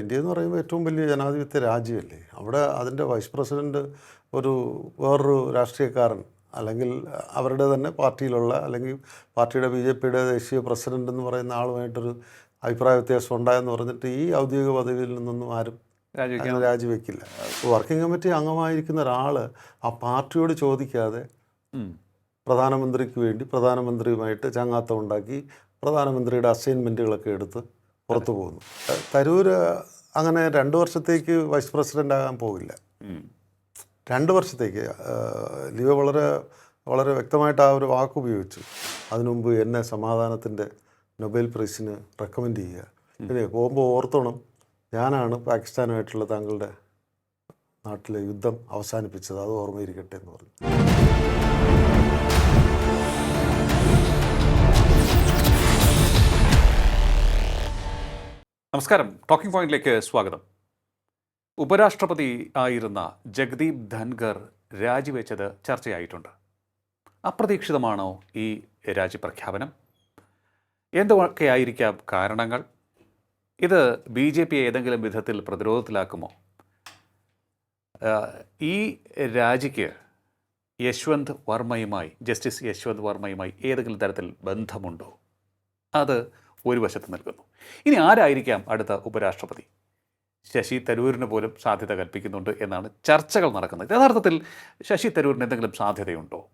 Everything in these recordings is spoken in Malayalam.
ഇന്ത്യ എന്ന് പറയുമ്പോൾ ഏറ്റവും വലിയ ജനാധിപത്യ രാജ്യമല്ലേ? അവിടെ അതിന്റെ വൈസ് പ്രസിഡന്റ് ഒരു വേറൊരു രാഷ്ട്രീയക്കാരൻ അല്ലെങ്കിൽ അവരുടെ തന്നെ പാർട്ടിയിലുള്ള അല്ലെങ്കിൽ പാർട്ടിയുടെ ബി ജെ പിയുടെ ദേശീയ പ്രസിഡന്റ് എന്ന് പറയുന്ന ആളുമായിട്ടൊരു അഭിപ്രായ വ്യത്യാസം ഉണ്ടായെന്ന് പറഞ്ഞിട്ട് ഈ ഔദ്യോഗിക പദവിയിൽ നിന്നൊന്നും ആരും രാജിവെക്കില്ല. വർക്കിംഗ് കമ്മിറ്റി അംഗമായിരിക്കുന്ന ഒരാൾ ആ പാർട്ടിയോട് ചോദിക്കാതെ പ്രധാനമന്ത്രിക്ക് വേണ്ടി പ്രധാനമന്ത്രിയുമായിട്ട് ചങ്ങാത്തം ഉണ്ടാക്കി പ്രധാനമന്ത്രിയുടെ അസൈൻമെന്റുകളൊക്കെ എടുത്ത് പുറത്തു പോകുന്നു. തരൂർ അങ്ങനെ രണ്ട് വർഷത്തേക്ക് വൈസ് പ്രസിഡന്റ് ആകാൻ പോവില്ല. രണ്ട് വർഷത്തേക്ക് ലിവ ലിയോ വളരെ വളരെ വ്യക്തമായിട്ട് ആ ഒരു വാക്ക് ഉപയോഗിച്ചു. അതിനുമുമ്പ് എന്നെ സമാധാനത്തിന്റെ നൊബേൽ പ്രൈസിന് റെക്കമെൻഡ് ചെയ്യുക. പിന്നെ പോകുമ്പോൾ ഓർത്തോണം ഞാനാണ് പാകിസ്ഥാനുമായിട്ടുള്ള താങ്കളുടെ നാട്ടിലെ യുദ്ധം അവസാനിപ്പിച്ചത്. അത് ഓർമ്മയിരിക്കട്ടെ എന്ന് പറഞ്ഞു. നമസ്കാരം. ടോക്കിംഗ് പോയിന്റിലേക്ക് സ്വാഗതം. ഉപരാഷ്ട്രപതി ആയിരുന്ന ജഗദീപ് ധൻഗർ രാജിവെച്ചത് ചർച്ചയായിട്ടുണ്ട്. അപ്രതീക്ഷിതമാണോ ഈ രാജിപ്രഖ്യാപനം? എന്തൊക്കെയായിരിക്കാം കാരണങ്ങൾ? ഇത് ബി ജെ പി ഏതെങ്കിലും വിധത്തിൽ പ്രതിരോധത്തിലാക്കുമോ? ഈ രാജിക്ക് യശ്വന്ത് വർമ്മയുമായി ജസ്റ്റിസ് യശ്വന്ത് വർമ്മയുമായി ഏതെങ്കിലും തരത്തിൽ ബന്ധമുണ്ടോ? അത് ഒരു വശത്ത് നിൽക്കുന്നു ഇനി ആരായിരിക്കാം അടുത്ത ഉപരാഷ്ട്രപതി? ശശി തരൂരിന് പോലും സാധ്യത കൽപ്പിക്കുന്നുണ്ട് എന്നാണ് ചർച്ചകൾ നടക്കുന്നത്. യഥാർത്ഥത്തിൽ ശശി തരൂരിന് എന്തെങ്കിലും സാധ്യതയുണ്ടോ?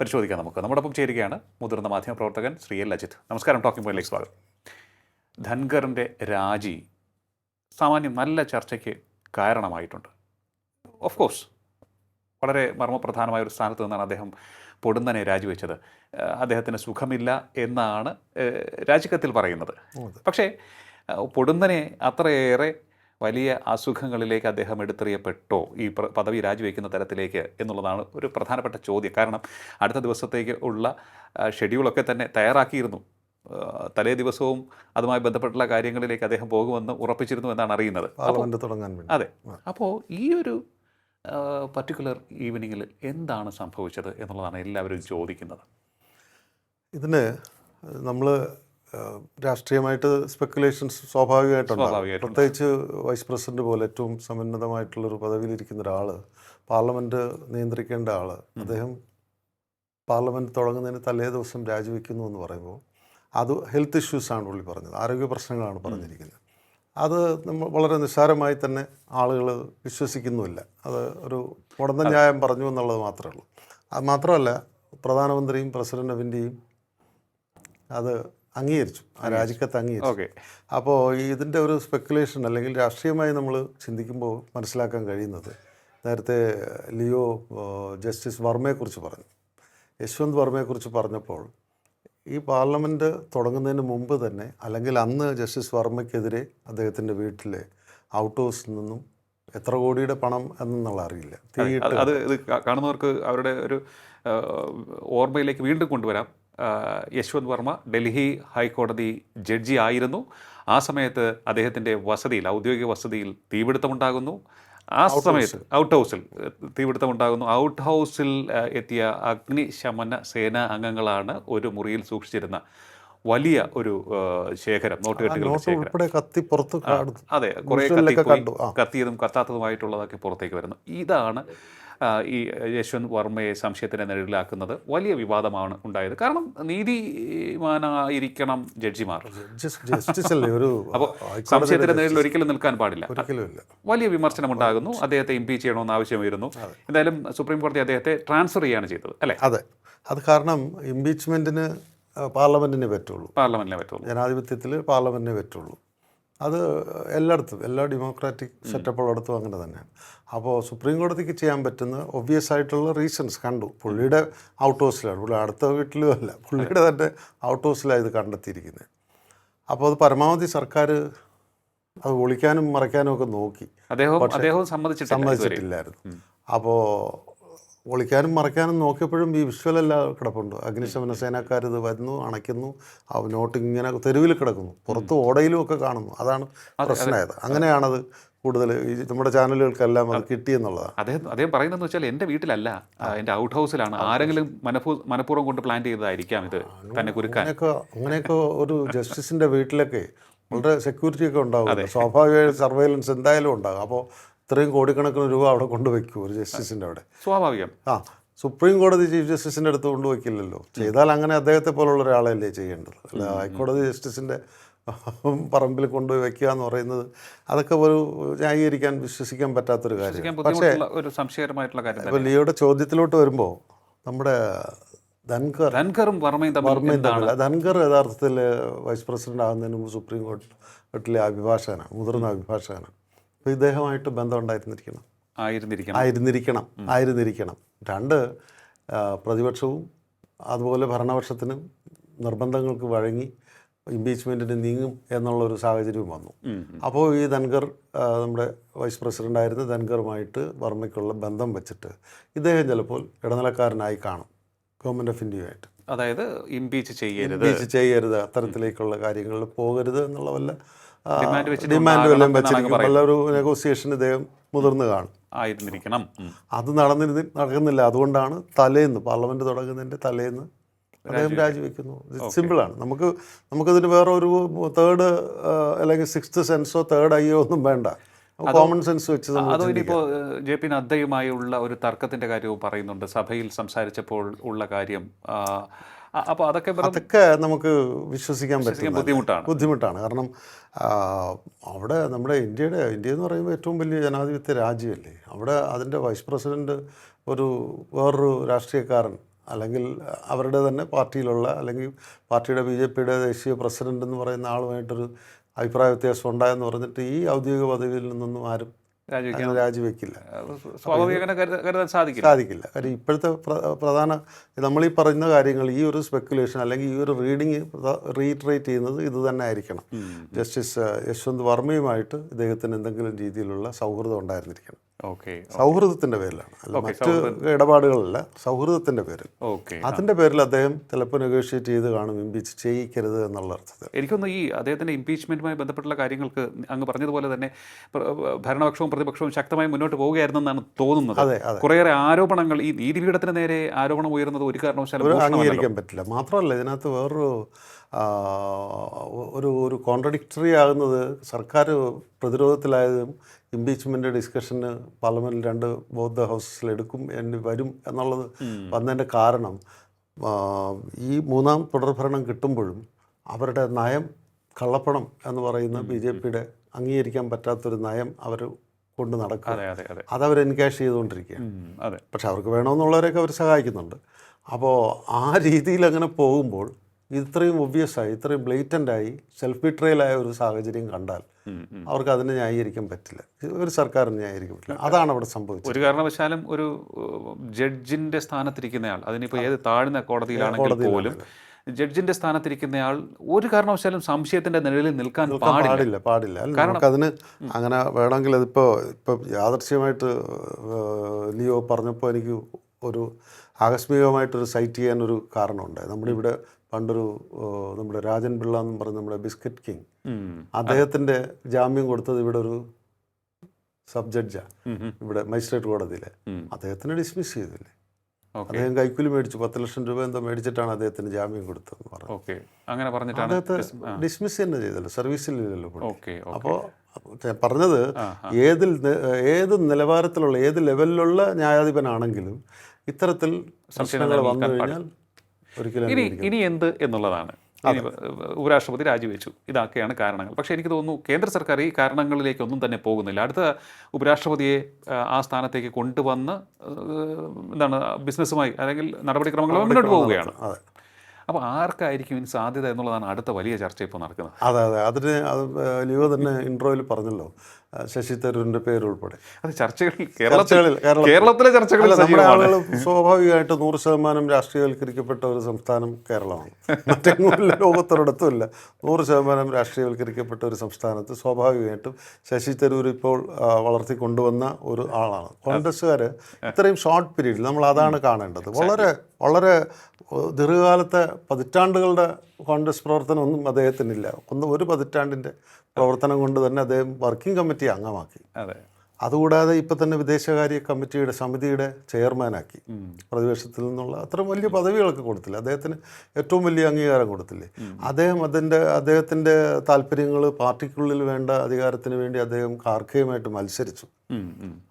പരിശോധിക്കാം നമുക്ക്. നമ്മോടൊപ്പം ചേരുകയാണ് മുതിർന്ന മാധ്യമപ്രവർത്തകൻ ശ്രീ എൽ അജിത്. നമസ്കാരം ടോക്കിംഗ് പോയിലേക്ക് സ്വാഗതം. ധൻഖറിന്റെ രാജി സാമാന്യം നല്ല ചർച്ചയ്ക്ക് കാരണമായിട്ടുണ്ട്. ഓഫ് കോഴ്സ് വളരെ മർമ്മപ്രധാനമായ ഒരു സ്ഥാനത്ത് നിന്നാണ് അദ്ദേഹം പൊടുന്നനെ രാജിവെച്ചത്. അദ്ദേഹത്തിന് സുഖമില്ല എന്നാണ് രാജിക്കത്തിൽ പറയുന്നത്. പക്ഷേ പൊടുന്നനെ അത്രയേറെ വലിയ അസുഖങ്ങളിലേക്ക് അദ്ദേഹം എടുത്തെറിയപ്പെട്ടോ? ഈ പദവി രാജിവെക്കുന്ന തരത്തിലേക്ക് എന്നുള്ളതാണ് ഒരു പ്രധാനപ്പെട്ട ചോദ്യം. കാരണം അടുത്ത ദിവസത്തേക്ക് ഉള്ള ഷെഡ്യൂളൊക്കെ തന്നെ തയ്യാറാക്കിയിരുന്നു. തലേ ദിവസവും അതുമായി ബന്ധപ്പെട്ടുള്ള കാര്യങ്ങളിലേക്ക് അദ്ദേഹം പോകുമെന്ന് ഉറപ്പിച്ചിരുന്നു എന്നാണ് അറിയുന്നത്. അതെ. അപ്പോൾ ഈ ഒരു പർട്ടിക്കുലർ ഈവനിങ്ങിൽ എന്താണ് സംഭവിച്ചത് എന്നുള്ളതാണ് എല്ലാവരും ചോദിക്കുന്നത്. ഇതിന് നമ്മൾ രാഷ്ട്രീയമായിട്ട് സ്പെക്കുലേഷൻസ് സ്വാഭാവികമായിട്ടുണ്ട് സ്വാഭാവികമായിട്ടും. പ്രത്യേകിച്ച് വൈസ് പ്രസിഡന്റ് പോലെ ഏറ്റവും സമുന്നതമായിട്ടുള്ളൊരു പദവിയിലിരിക്കുന്ന ഒരാൾ പാർലമെന്റ് നിയന്ത്രിക്കേണ്ട ആൾ അദ്ദേഹം പാർലമെന്റ് തുടങ്ങുന്നതിന് തലേ ദിവസം രാജിവെക്കുന്നു എന്ന് പറയുമ്പോൾ അത് ഹെൽത്ത് ഇഷ്യൂസാണ് പുള്ളി പറഞ്ഞത്. ആരോഗ്യ പ്രശ്നങ്ങളാണ് പറഞ്ഞിരിക്കുന്നത്. അത് നമ്മൾ വളരെ നിസ്സാരമായി തന്നെ ആളുകൾ വിശ്വസിക്കുന്നുമില്ല. അത് ഒരു ഉടന്ന ന്യായം പറഞ്ഞു എന്നുള്ളത് മാത്രമേ ഉള്ളൂ. അത് മാത്രമല്ല പ്രധാനമന്ത്രിയും പ്രസിഡന്റ് ഓഫ് അത് അംഗീകരിച്ചു. ആ രാജിക്കത്ത് അംഗീകരിച്ചു. ഓക്കെ. അപ്പോൾ ഇതിന്റെ ഒരു സ്പെക്കുലേഷൻ അല്ലെങ്കിൽ രാഷ്ട്രീയമായി നമ്മൾ ചിന്തിക്കുമ്പോൾ മനസ്സിലാക്കാൻ കഴിയുന്നത് നേരത്തെ ലിയോ ജസ്റ്റിസ് വർമ്മയെക്കുറിച്ച് പറഞ്ഞു. യശ്വന്ത് വർമ്മയെക്കുറിച്ച് പറഞ്ഞപ്പോൾ ഈ പാർലമെന്റ് തുടങ്ങുന്നതിന് മുമ്പ് തന്നെ അല്ലെങ്കിൽ അന്ന് ജസ്റ്റിസ് വർമ്മയ്ക്കെതിരെ അദ്ദേഹത്തിന്റെ വീട്ടിലെ ഔട്ട് ഹൗസിൽ നിന്നും എത്ര കോടിയുടെ പണം എന്നുള്ള അറിയില്ല. അത് ഇത് കാണുന്നവർക്ക് അവരുടെ ഒരു ഓർമ്മയിലേക്ക് വീണ്ടും കൊണ്ടുവരാം. യശ്വന്ത് വർമ്മ ഡൽഹി ഹൈക്കോടതി ജഡ്ജി ആയിരുന്നു. ആ സമയത്ത് അദ്ദേഹത്തിന്റെ വസതിയിൽ ഔദ്യോഗിക വസതിയിൽ തീപിടുത്തമുണ്ടാകുന്നു. ആ സമയത്ത് ഔട്ട് ഹൗസിൽ തീപിടുത്തം ഉണ്ടാകുന്നു. ഔട്ട് ഹൗസിൽ എത്തിയ അഗ്നിശമന സേനാ അംഗങ്ങളാണ് ഒരു മുറിയിൽ സൂക്ഷിച്ചിരുന്ന വലിയ ഒരു ശേഖരം നോട്ടുകെട്ടുകളുടെ നോട്ട് ശേഖരം. ഉൾപ്പെടെ കത്തി പുറത്ത് കാട് അതെ കുറേ കത്തിയതും കത്താത്തതുമായിട്ടുള്ളതൊക്കെ പുറത്തേക്ക് വരുന്നു. ഇതാണ് ഈ യശ്വന്ത് വർമ്മയെ സംശയത്തിന്റെ നിഴലിലാക്കുന്നത് വലിയ വിവാദമാണ് ഉണ്ടായത്. കാരണം നീതിമാനായിരിക്കണം ജഡ്ജിമാർ. ഒരു അപ്പോൾ സംശയത്തിന്റെ നിഴലിൽ ഒരിക്കലും നിൽക്കാൻ പാടില്ല. വലിയ വിമർശനം ഉണ്ടാകുന്നു അദ്ദേഹത്തെ ഇംപീച്ച് ചെയ്യണമെന്ന് ആവശ്യമായിരുന്നു. എന്തായാലും സുപ്രീം കോടതി അദ്ദേഹത്തെ ട്രാൻസ്ഫർ ചെയ്യാണ് ചെയ്തത് അല്ലേ? അതെ. അത് കാരണം ഇംപീച്ച്മെന്റിന് പാർലമെന്റിനെ പറ്റുള്ളൂ. പാർലമെന്റിനെ പറ്റുള്ളൂ. ജനാധിപത്യത്തിൽ പാർലമെന്റിനെ പറ്റുള്ളൂ. അത് എല്ലായിടത്തും എല്ലാ ഡെമോക്രാറ്റിക് സെറ്റപ്പുള്ളിടത്തും അങ്ങനെ തന്നെയാണ്. അപ്പോൾ സുപ്രീം കോടതിക്ക് ചെയ്യാൻ പറ്റുന്ന ഒബ്വിയസ് ആയിട്ടുള്ള റീസൺസ് കണ്ടു. പുള്ളിയുടെ ഔട്ട് ഹൗസിലാണ് പുള്ളി അടുത്ത വീട്ടിലും അല്ല. പുള്ളിയുടെ തന്നെ ഔട്ട് ഹൗസിലാണ് ഇത് കണ്ടെത്തിയിരിക്കുന്നത്. അപ്പോൾ അത് പരമാവധി സർക്കാർ അത് ഒളിക്കാനും മറയ്ക്കാനും ഒക്കെ നോക്കി. അദ്ദേഹം അദ്ദേഹവും സമ്മതിച്ചിട്ടില്ലായിരുന്നു. അപ്പോൾ ഒളിക്കാനും മറയ്ക്കാനും നോക്കിയപ്പോഴും ഈ വിഷ്വലെല്ലാം കിടപ്പുണ്ട്. അഗ്നിശമന സേനക്കാർ ഇത് വരുന്നു അണയ്ക്കുന്നു നോട്ട് ഇങ്ങനെ തെരുവിൽ കിടക്കുന്നു. പുറത്ത് ഓടയിലും ഒക്കെ കാണുന്നു. അതാണ് പ്രശ്നമായത്. അങ്ങനെയാണത് കൂടുതൽ ഈ നമ്മുടെ ചാനലുകൾക്കെല്ലാം അത് കിട്ടിയെന്നുള്ളതാണ് അദ്ദേഹം അദ്ദേഹം പറയുന്നതെന്ന് വെച്ചാൽ എന്റെ വീട്ടിലല്ല. എന്റെ ഔട്ട് ഹൗസിലാണ്. ആരെങ്കിലും മനഃപൂ മനഃപൂർവം കൊണ്ട് പ്ലാൻ ചെയ്തതായിരിക്കാം ഇത് തന്നെ കുരുക്കാൻ. അങ്ങനെയൊക്കെ അങ്ങനെയൊക്കെ ഒരു ജസ്റ്റിസിന്റെ വീട്ടിലൊക്കെ വളരെ സെക്യൂരിറ്റി ഒക്കെ ഉണ്ടാവും. സ്വാഭാവിക സർവൈലൻസ് എന്തായാലും ഉണ്ടാകും. അപ്പോൾ ഇത്രയും കോടിക്കണക്കിന് രൂപ അവിടെ കൊണ്ടുവയ്ക്കും ഒരു ജസ്റ്റിസിന്റെ അവിടെ. സ്വാഭാവികം. ആ സുപ്രീം കോടതി ചീഫ് ജസ്റ്റിസിന്റെ അടുത്ത് കൊണ്ടുവയ്ക്കില്ലല്ലോ ചെയ്താൽ അങ്ങനെ അദ്ദേഹത്തെ പോലുള്ള ഒരാളല്ലേ ചെയ്യേണ്ടത്? അല്ല ഹൈക്കോടതി ജസ്റ്റിസിന്റെ പറമ്പിൽ കൊണ്ടുപോയി വെക്കുക എന്ന് പറയുന്നത് അതൊക്കെ ഒരു ന്യായീകരിക്കാൻ വിശ്വസിക്കാൻ പറ്റാത്തൊരു കാര്യം. പക്ഷേ ഒരു സംശയകരമായിട്ടുള്ള കാര്യം ഇപ്പോൾ ലിയോയുടെ ചോദ്യത്തിലോട്ട് വരുമ്പോൾ നമ്മുടെ ധൻകർ ധൻഖറും വർമ്മയും വർമ്മയും തമ്മിൽ ധൻകർ യഥാർത്ഥത്തിൽ വൈസ് പ്രസിഡന്റ് ആകുന്നതിന് മുമ്പ് സുപ്രീം കോടതിയിലെ അഭിഭാഷകനാണ് മുതിർന്ന അഭിഭാഷകനാണ്. അപ്പോൾ ഇദ്ദേഹമായിട്ട് ബന്ധം ഉണ്ടായിരുന്നിരിക്കണം. ആയിരുന്നിരിക്കണം. ആയിരുന്നിരിക്കണം. ആയിരുന്നിരിക്കണം. രണ്ട് പ്രതിപക്ഷവും അതുപോലെ ഭരണപക്ഷത്തിനും നിർബന്ധങ്ങൾക്ക് വഴങ്ങി ഇമ്പീച്ച്മെന്റിന് നീങ്ങും എന്നുള്ളൊരു സാഹചര്യവും വന്നു. അപ്പോൾ ഈ ധൻകർ നമ്മുടെ വൈസ് പ്രസിഡന്റായിരുന്ന ധൻകറുമായിട്ട് വർമ്മയ്ക്കുള്ള ബന്ധം വെച്ചിട്ട് ഇദ്ദേഹം ചിലപ്പോൾ ഇടനിലക്കാരനായി കാണും ഗവൺമെന്റ് ഓഫ് ഇന്ത്യയുമായിട്ട് അതായത് ഇംപീച്ച് ചെയ്യരുത്. ഇംപീച്ച് ചെയ്യരുത് അത്തരത്തിലേക്കുള്ള കാര്യങ്ങളിൽ പോകരുത് എന്നുള്ള വല്ല ഡിമാൻഡ് വല്ലതും വെച്ചിരിക്കും. നല്ലൊരു ഒരു നെഗോസിയേഷൻ ഇദ്ദേഹം മുതിർന്നു കാണും. ആയിരുന്നിരിക്കണം. അത് നടന്നിരുന്ന നടക്കുന്നില്ല. അതുകൊണ്ടാണ് തലേന്ന് പാർലമെന്റ് തുടങ്ങുന്നതിന്റെ തലേന്ന് അദ്ദേഹം രാജിവെക്കുന്നു. സിമ്പിളാണ് നമുക്ക് നമുക്കതിന് വേറെ ഒരു തേർഡ് അല്ലെങ്കിൽ സിക്സ്ത് സെൻസോ തേർഡ് ഐയോ ഒന്നും വേണ്ട. കോമൺ സെൻസ് വെച്ച് അതോ ജെ പി നദ്ദയുമായുള്ള ഒരു തർക്കത്തിന്റെ കാര്യവും പറയുന്നുണ്ട്. സഭയിൽ സംസാരിച്ചപ്പോൾ ഉള്ള കാര്യം. അപ്പോൾ അതൊക്കെ അതൊക്കെ നമുക്ക് വിശ്വസിക്കാൻ പറ്റും ബുദ്ധിമുട്ടാണ്. ബുദ്ധിമുട്ടാണ്. കാരണം അവിടെ നമ്മുടെ ഇന്ത്യയുടെ ഇന്ത്യ എന്ന് പറയുമ്പോൾ ഏറ്റവും വലിയ ജനാധിപത്യ രാജ്യമല്ലേ? അവിടെ അതിന്റെ വൈസ് പ്രസിഡന്റ് ഒരു വേറൊരു രാഷ്ട്രീയക്കാരൻ അല്ലെങ്കിൽ അവരുടെ തന്നെ പാർട്ടിയിലുള്ള അല്ലെങ്കിൽ പാർട്ടിയുടെ ബി ജെ പിയുടെ ദേശീയ പ്രസിഡന്റ് എന്ന് പറയുന്ന ആളുമായിട്ടൊരു അഭിപ്രായ വ്യത്യാസം ഉണ്ടായെന്ന് പറഞ്ഞിട്ട് ഈ ഔദ്യോഗിക പദവിയിൽ നിന്നൊന്നും ആരും രാജിവെക്കില്ല. സാധിക്കില്ല. കാര്യം ഇപ്പോഴത്തെ പ്രധാന നമ്മൾ ഈ പറയുന്ന കാര്യങ്ങൾ ഈ ഒരു സ്പെക്കുലേഷൻ അല്ലെങ്കിൽ ഈ ഒരു റീഡിങ് റീട്രേറ്റ് ചെയ്യുന്നത് ഇത് തന്നെ ആയിരിക്കണം. ജസ്റ്റിസ് യശ്വന്ത് വർമ്മയുമായിട്ട് ഇദ്ദേഹത്തിന് എന്തെങ്കിലും രീതിയിലുള്ള സൗഹൃദം ഉണ്ടായിരുന്നിരിക്കണം. സൗഹൃദത്തിന്റെ പേരിലാണ്. അല്ല മറ്റ് ഇടപാടുകളല്ല സൗഹൃദത്തിന്റെ പേരിൽ. അതിന്റെ പേരിൽ അദ്ദേഹം ചിലപ്പോൾ നെഗോഷിയേറ്റ് ചെയ്ത് കാണും ഇമ്പീച്ച് ചെയ്യിക്കരുത് എന്നുള്ള അർത്ഥത്തിൽ. എനിക്കൊന്ന് ഈ അദ്ദേഹത്തിന്റെ ഇംപീച്ച്മെന്റുമായി ബന്ധപ്പെട്ടുള്ള കാര്യങ്ങൾക്ക് അങ്ങ് പറഞ്ഞതുപോലെ തന്നെ ഭരണപക്ഷവും പ്രതിപക്ഷവും ശക്തമായി മുന്നോട്ട് പോവുകയായിരുന്നെന്നാണ് തോന്നുന്നത്. കുറേയേറെ ആരോപണങ്ങൾ ഈ നീതിപീഠത്തിന് നേരെ ആരോപണം ഉയരുന്നത് ഒരു കാരണവശാലും. അംഗീകരിക്കാൻ പറ്റില്ല. മാത്രമല്ല ഇതിനകത്ത് വേറൊരു ഒരു ഒരു കോൺട്രഡിക്ടറി ആകുന്നത് സർക്കാർ പ്രതിരോധത്തിലായതും ഇംപീച്ച്മെന്റ് ഡിസ്കഷന് പാർലമെന്റിൽ രണ്ട് ബോധ ഹൗസസിൽ എടുക്കും എന്ന് വരും എന്നുള്ളത് വന്നതിന്റെ കാരണം ഈ മൂന്നാം തുടർഭരണം കിട്ടുമ്പോഴും അവരുടെ നയം കള്ളപ്പണം എന്ന് പറയുന്ന ബി ജെ പിയുടെ അംഗീകരിക്കാൻ പറ്റാത്തൊരു നയം അവർ കൊണ്ട് നടക്കുക. അതെ അതെ അതെ. അതവർ എൻകാഷ് ചെയ്തുകൊണ്ടിരിക്കുകയാണ് പക്ഷെ അവർക്ക് വേണമെന്നുള്ളവരെയൊക്കെ അവർ സഹായിക്കുന്നുണ്ട്. അപ്പോൾ ആ രീതിയിൽ അങ്ങനെ പോകുമ്പോൾ ഇത്രയും ഒബ്വിയസ് ആയി ഇത്രയും ബ്ലേറ്റന്റ് ആയി സെൽഫ് ബിട്രയലായ ഒരു സാഹചര്യം കണ്ടാൽ. അവർക്ക് അതിനെ ന്യായീകരിക്കാൻ പറ്റില്ല. ഒരു സർക്കാരിന് ന്യായീകരിക്കാൻ പറ്റില്ല. അതാണ് അവിടെ സംഭവിച്ചത്. ഒരു കാരണവശാലും ഒരു ജഡ്ജിന്റെ ജഡ്ജിന്റെ സ്ഥാനത്തിരിക്കുന്നയാൾ അതിനിപ്പോൾ ഏത് താഴ്ന്ന കോടതിയിലാണെങ്കിൽ പോലും ജഡ്ജിന്റെ സ്ഥാനത്തിരിക്കുന്നയാൾ ഒരു കാരണവശാലും സംശയത്തിന്റെ നിഴലിൽ നിൽക്കാൻ പാടില്ല. പാടില്ല അതിന് അങ്ങനെ വേണമെങ്കിൽ അതിപ്പോൾ ഇപ്പം യാദർശ്യമായിട്ട് ലിയോ പറഞ്ഞപ്പോൾ എനിക്ക് ഒരു ആകസ്മികമായിട്ടൊരു സൈറ്റ് ചെയ്യാനൊരു കാരണമുണ്ട്. നമ്മുടെ ഇവിടെ പണ്ടൊരു നമ്മുടെ രാജൻ പിള്ള എന്ന് പറഞ്ഞ നമ്മുടെ ബിസ്ക്കറ്റ് കിങ്. അദ്ദേഹത്തിന്റെ ജാമ്യം കൊടുത്തത് ഇവിടെ ഒരു സബ് ജഡ്ജാണ് ഇവിടെ മജിസ്ട്രേറ്റ് കോടതിയിലെ. അദ്ദേഹത്തിനെ ഡിസ്മിസ് ചെയ്തില്ലേ? അദ്ദേഹം കൈക്കൂലി മേടിച്ചു. പത്ത് ലക്ഷം രൂപ എന്തോ മേടിച്ചിട്ടാണ് അദ്ദേഹത്തിന് ജാമ്യം കൊടുത്തതെന്ന് പറഞ്ഞു അങ്ങനെ അദ്ദേഹത്തെ ഡിസ്മിസ് തന്നെ ചെയ്തല്ലോ. സർവീസിലില്ലല്ലോ അപ്പോൾ പറഞ്ഞത്. ഏതിൽ ഏത് നിലവാരത്തിലുള്ള ഏത് ലെവലിലുള്ള ന്യായാധിപനാണെങ്കിലും ഇത്തരത്തിൽ സംശയങ്ങൾ വന്നു കഴിഞ്ഞാൽ ഒരിക്കലും ഇനി ഇനി എന്ത് എന്നുള്ളതാണ്. ഉപരാഷ്ട്രപതി രാജിവെച്ചു. ഇതൊക്കെയാണ് കാരണങ്ങൾ. പക്ഷേ എനിക്ക് തോന്നുന്നു കേന്ദ്ര സർക്കാർ ഈ കാരണങ്ങളിലേക്കൊന്നും തന്നെ പോകുന്നില്ല. അടുത്ത ഉപരാഷ്ട്രപതിയെ ആ, സ്ഥാനത്തേക്ക് കൊണ്ടുവന്ന് എന്താണ് ബിസിനസ്സുമായി അല്ലെങ്കിൽ നടപടിക്രമങ്ങളുമായി മുന്നോട്ട് പോവുകയാണ്. അതെ. അപ്പോൾ ആർക്കായിരിക്കും ഇനി സാധ്യത എന്നുള്ളതാണ് അടുത്ത വലിയ ചർച്ച ഇപ്പോൾ നടക്കുന്നത്. അതെ അതെ. അതിന് അത് ലിയോ തന്നെ ഇൻട്രോയിൽ പറഞ്ഞല്ലോ. ശശി തരൂരിന്റെ പേരുൾപ്പെടെ അത് ചർച്ചകളിൽ കേരളത്തിൽ കേരളത്തിലെ ചർച്ചകളിൽ നമ്മുടെ ആളുകൾ സ്വാഭാവികമായിട്ട് നൂറ് ശതമാനം രാഷ്ട്രീയവൽക്കരിക്കപ്പെട്ട ഒരു സംസ്ഥാനം കേരളമാണ്. മറ്റെങ്ങും ലോകത്തൊരിടത്തും ഇല്ല നൂറ് ശതമാനം രാഷ്ട്രീയവൽക്കരിക്കപ്പെട്ട ഒരു സംസ്ഥാനത്ത് സ്വാഭാവികമായിട്ടും ശശി തരൂർ ഇപ്പോൾ ആ, വളർത്തി കൊണ്ടുവന്ന ഒരു ആളാണ്. കോൺഗ്രസ്സുകാർ ഇത്രയും ഷോർട്ട് പീരീഡിൽ നമ്മൾ അതാണ് കാണേണ്ടത്. വളരെ വളരെ ദീർഘകാലത്തെ പതിറ്റാണ്ടുകളുടെ കോൺഗ്രസ് പ്രവർത്തനമൊന്നും അദ്ദേഹത്തിനില്ല. ഒന്ന് ഒരു പതിറ്റാണ്ടിന്റെ പ്രവർത്തനം കൊണ്ട് തന്നെ അദ്ദേഹം വർക്കിംഗ് കമ്മിറ്റി അംഗമാക്കി. അതെ. അതുകൂടാതെ ഇപ്പം തന്നെ വിദേശകാര്യ കമ്മിറ്റിയുടെ സമിതിയുടെ ചെയർമാനാക്കി. പ്രതിപക്ഷത്തിൽ നിന്നുള്ള അത്ര വലിയ പദവികളൊക്കെ കൊടുത്തില്ല. അദ്ദേഹത്തിന് ഏറ്റവും വലിയ അംഗീകാരം കൊടുത്തില്ലേ? അദ്ദേഹം അതിന്റെ അദ്ദേഹത്തിന്റെ താല്പര്യങ്ങൾ പാർട്ടിക്കുള്ളിൽ വേണ്ട അധികാരത്തിന് വേണ്ടി അദ്ദേഹം കാർക്കയുമായിട്ട് മത്സരിച്ചു.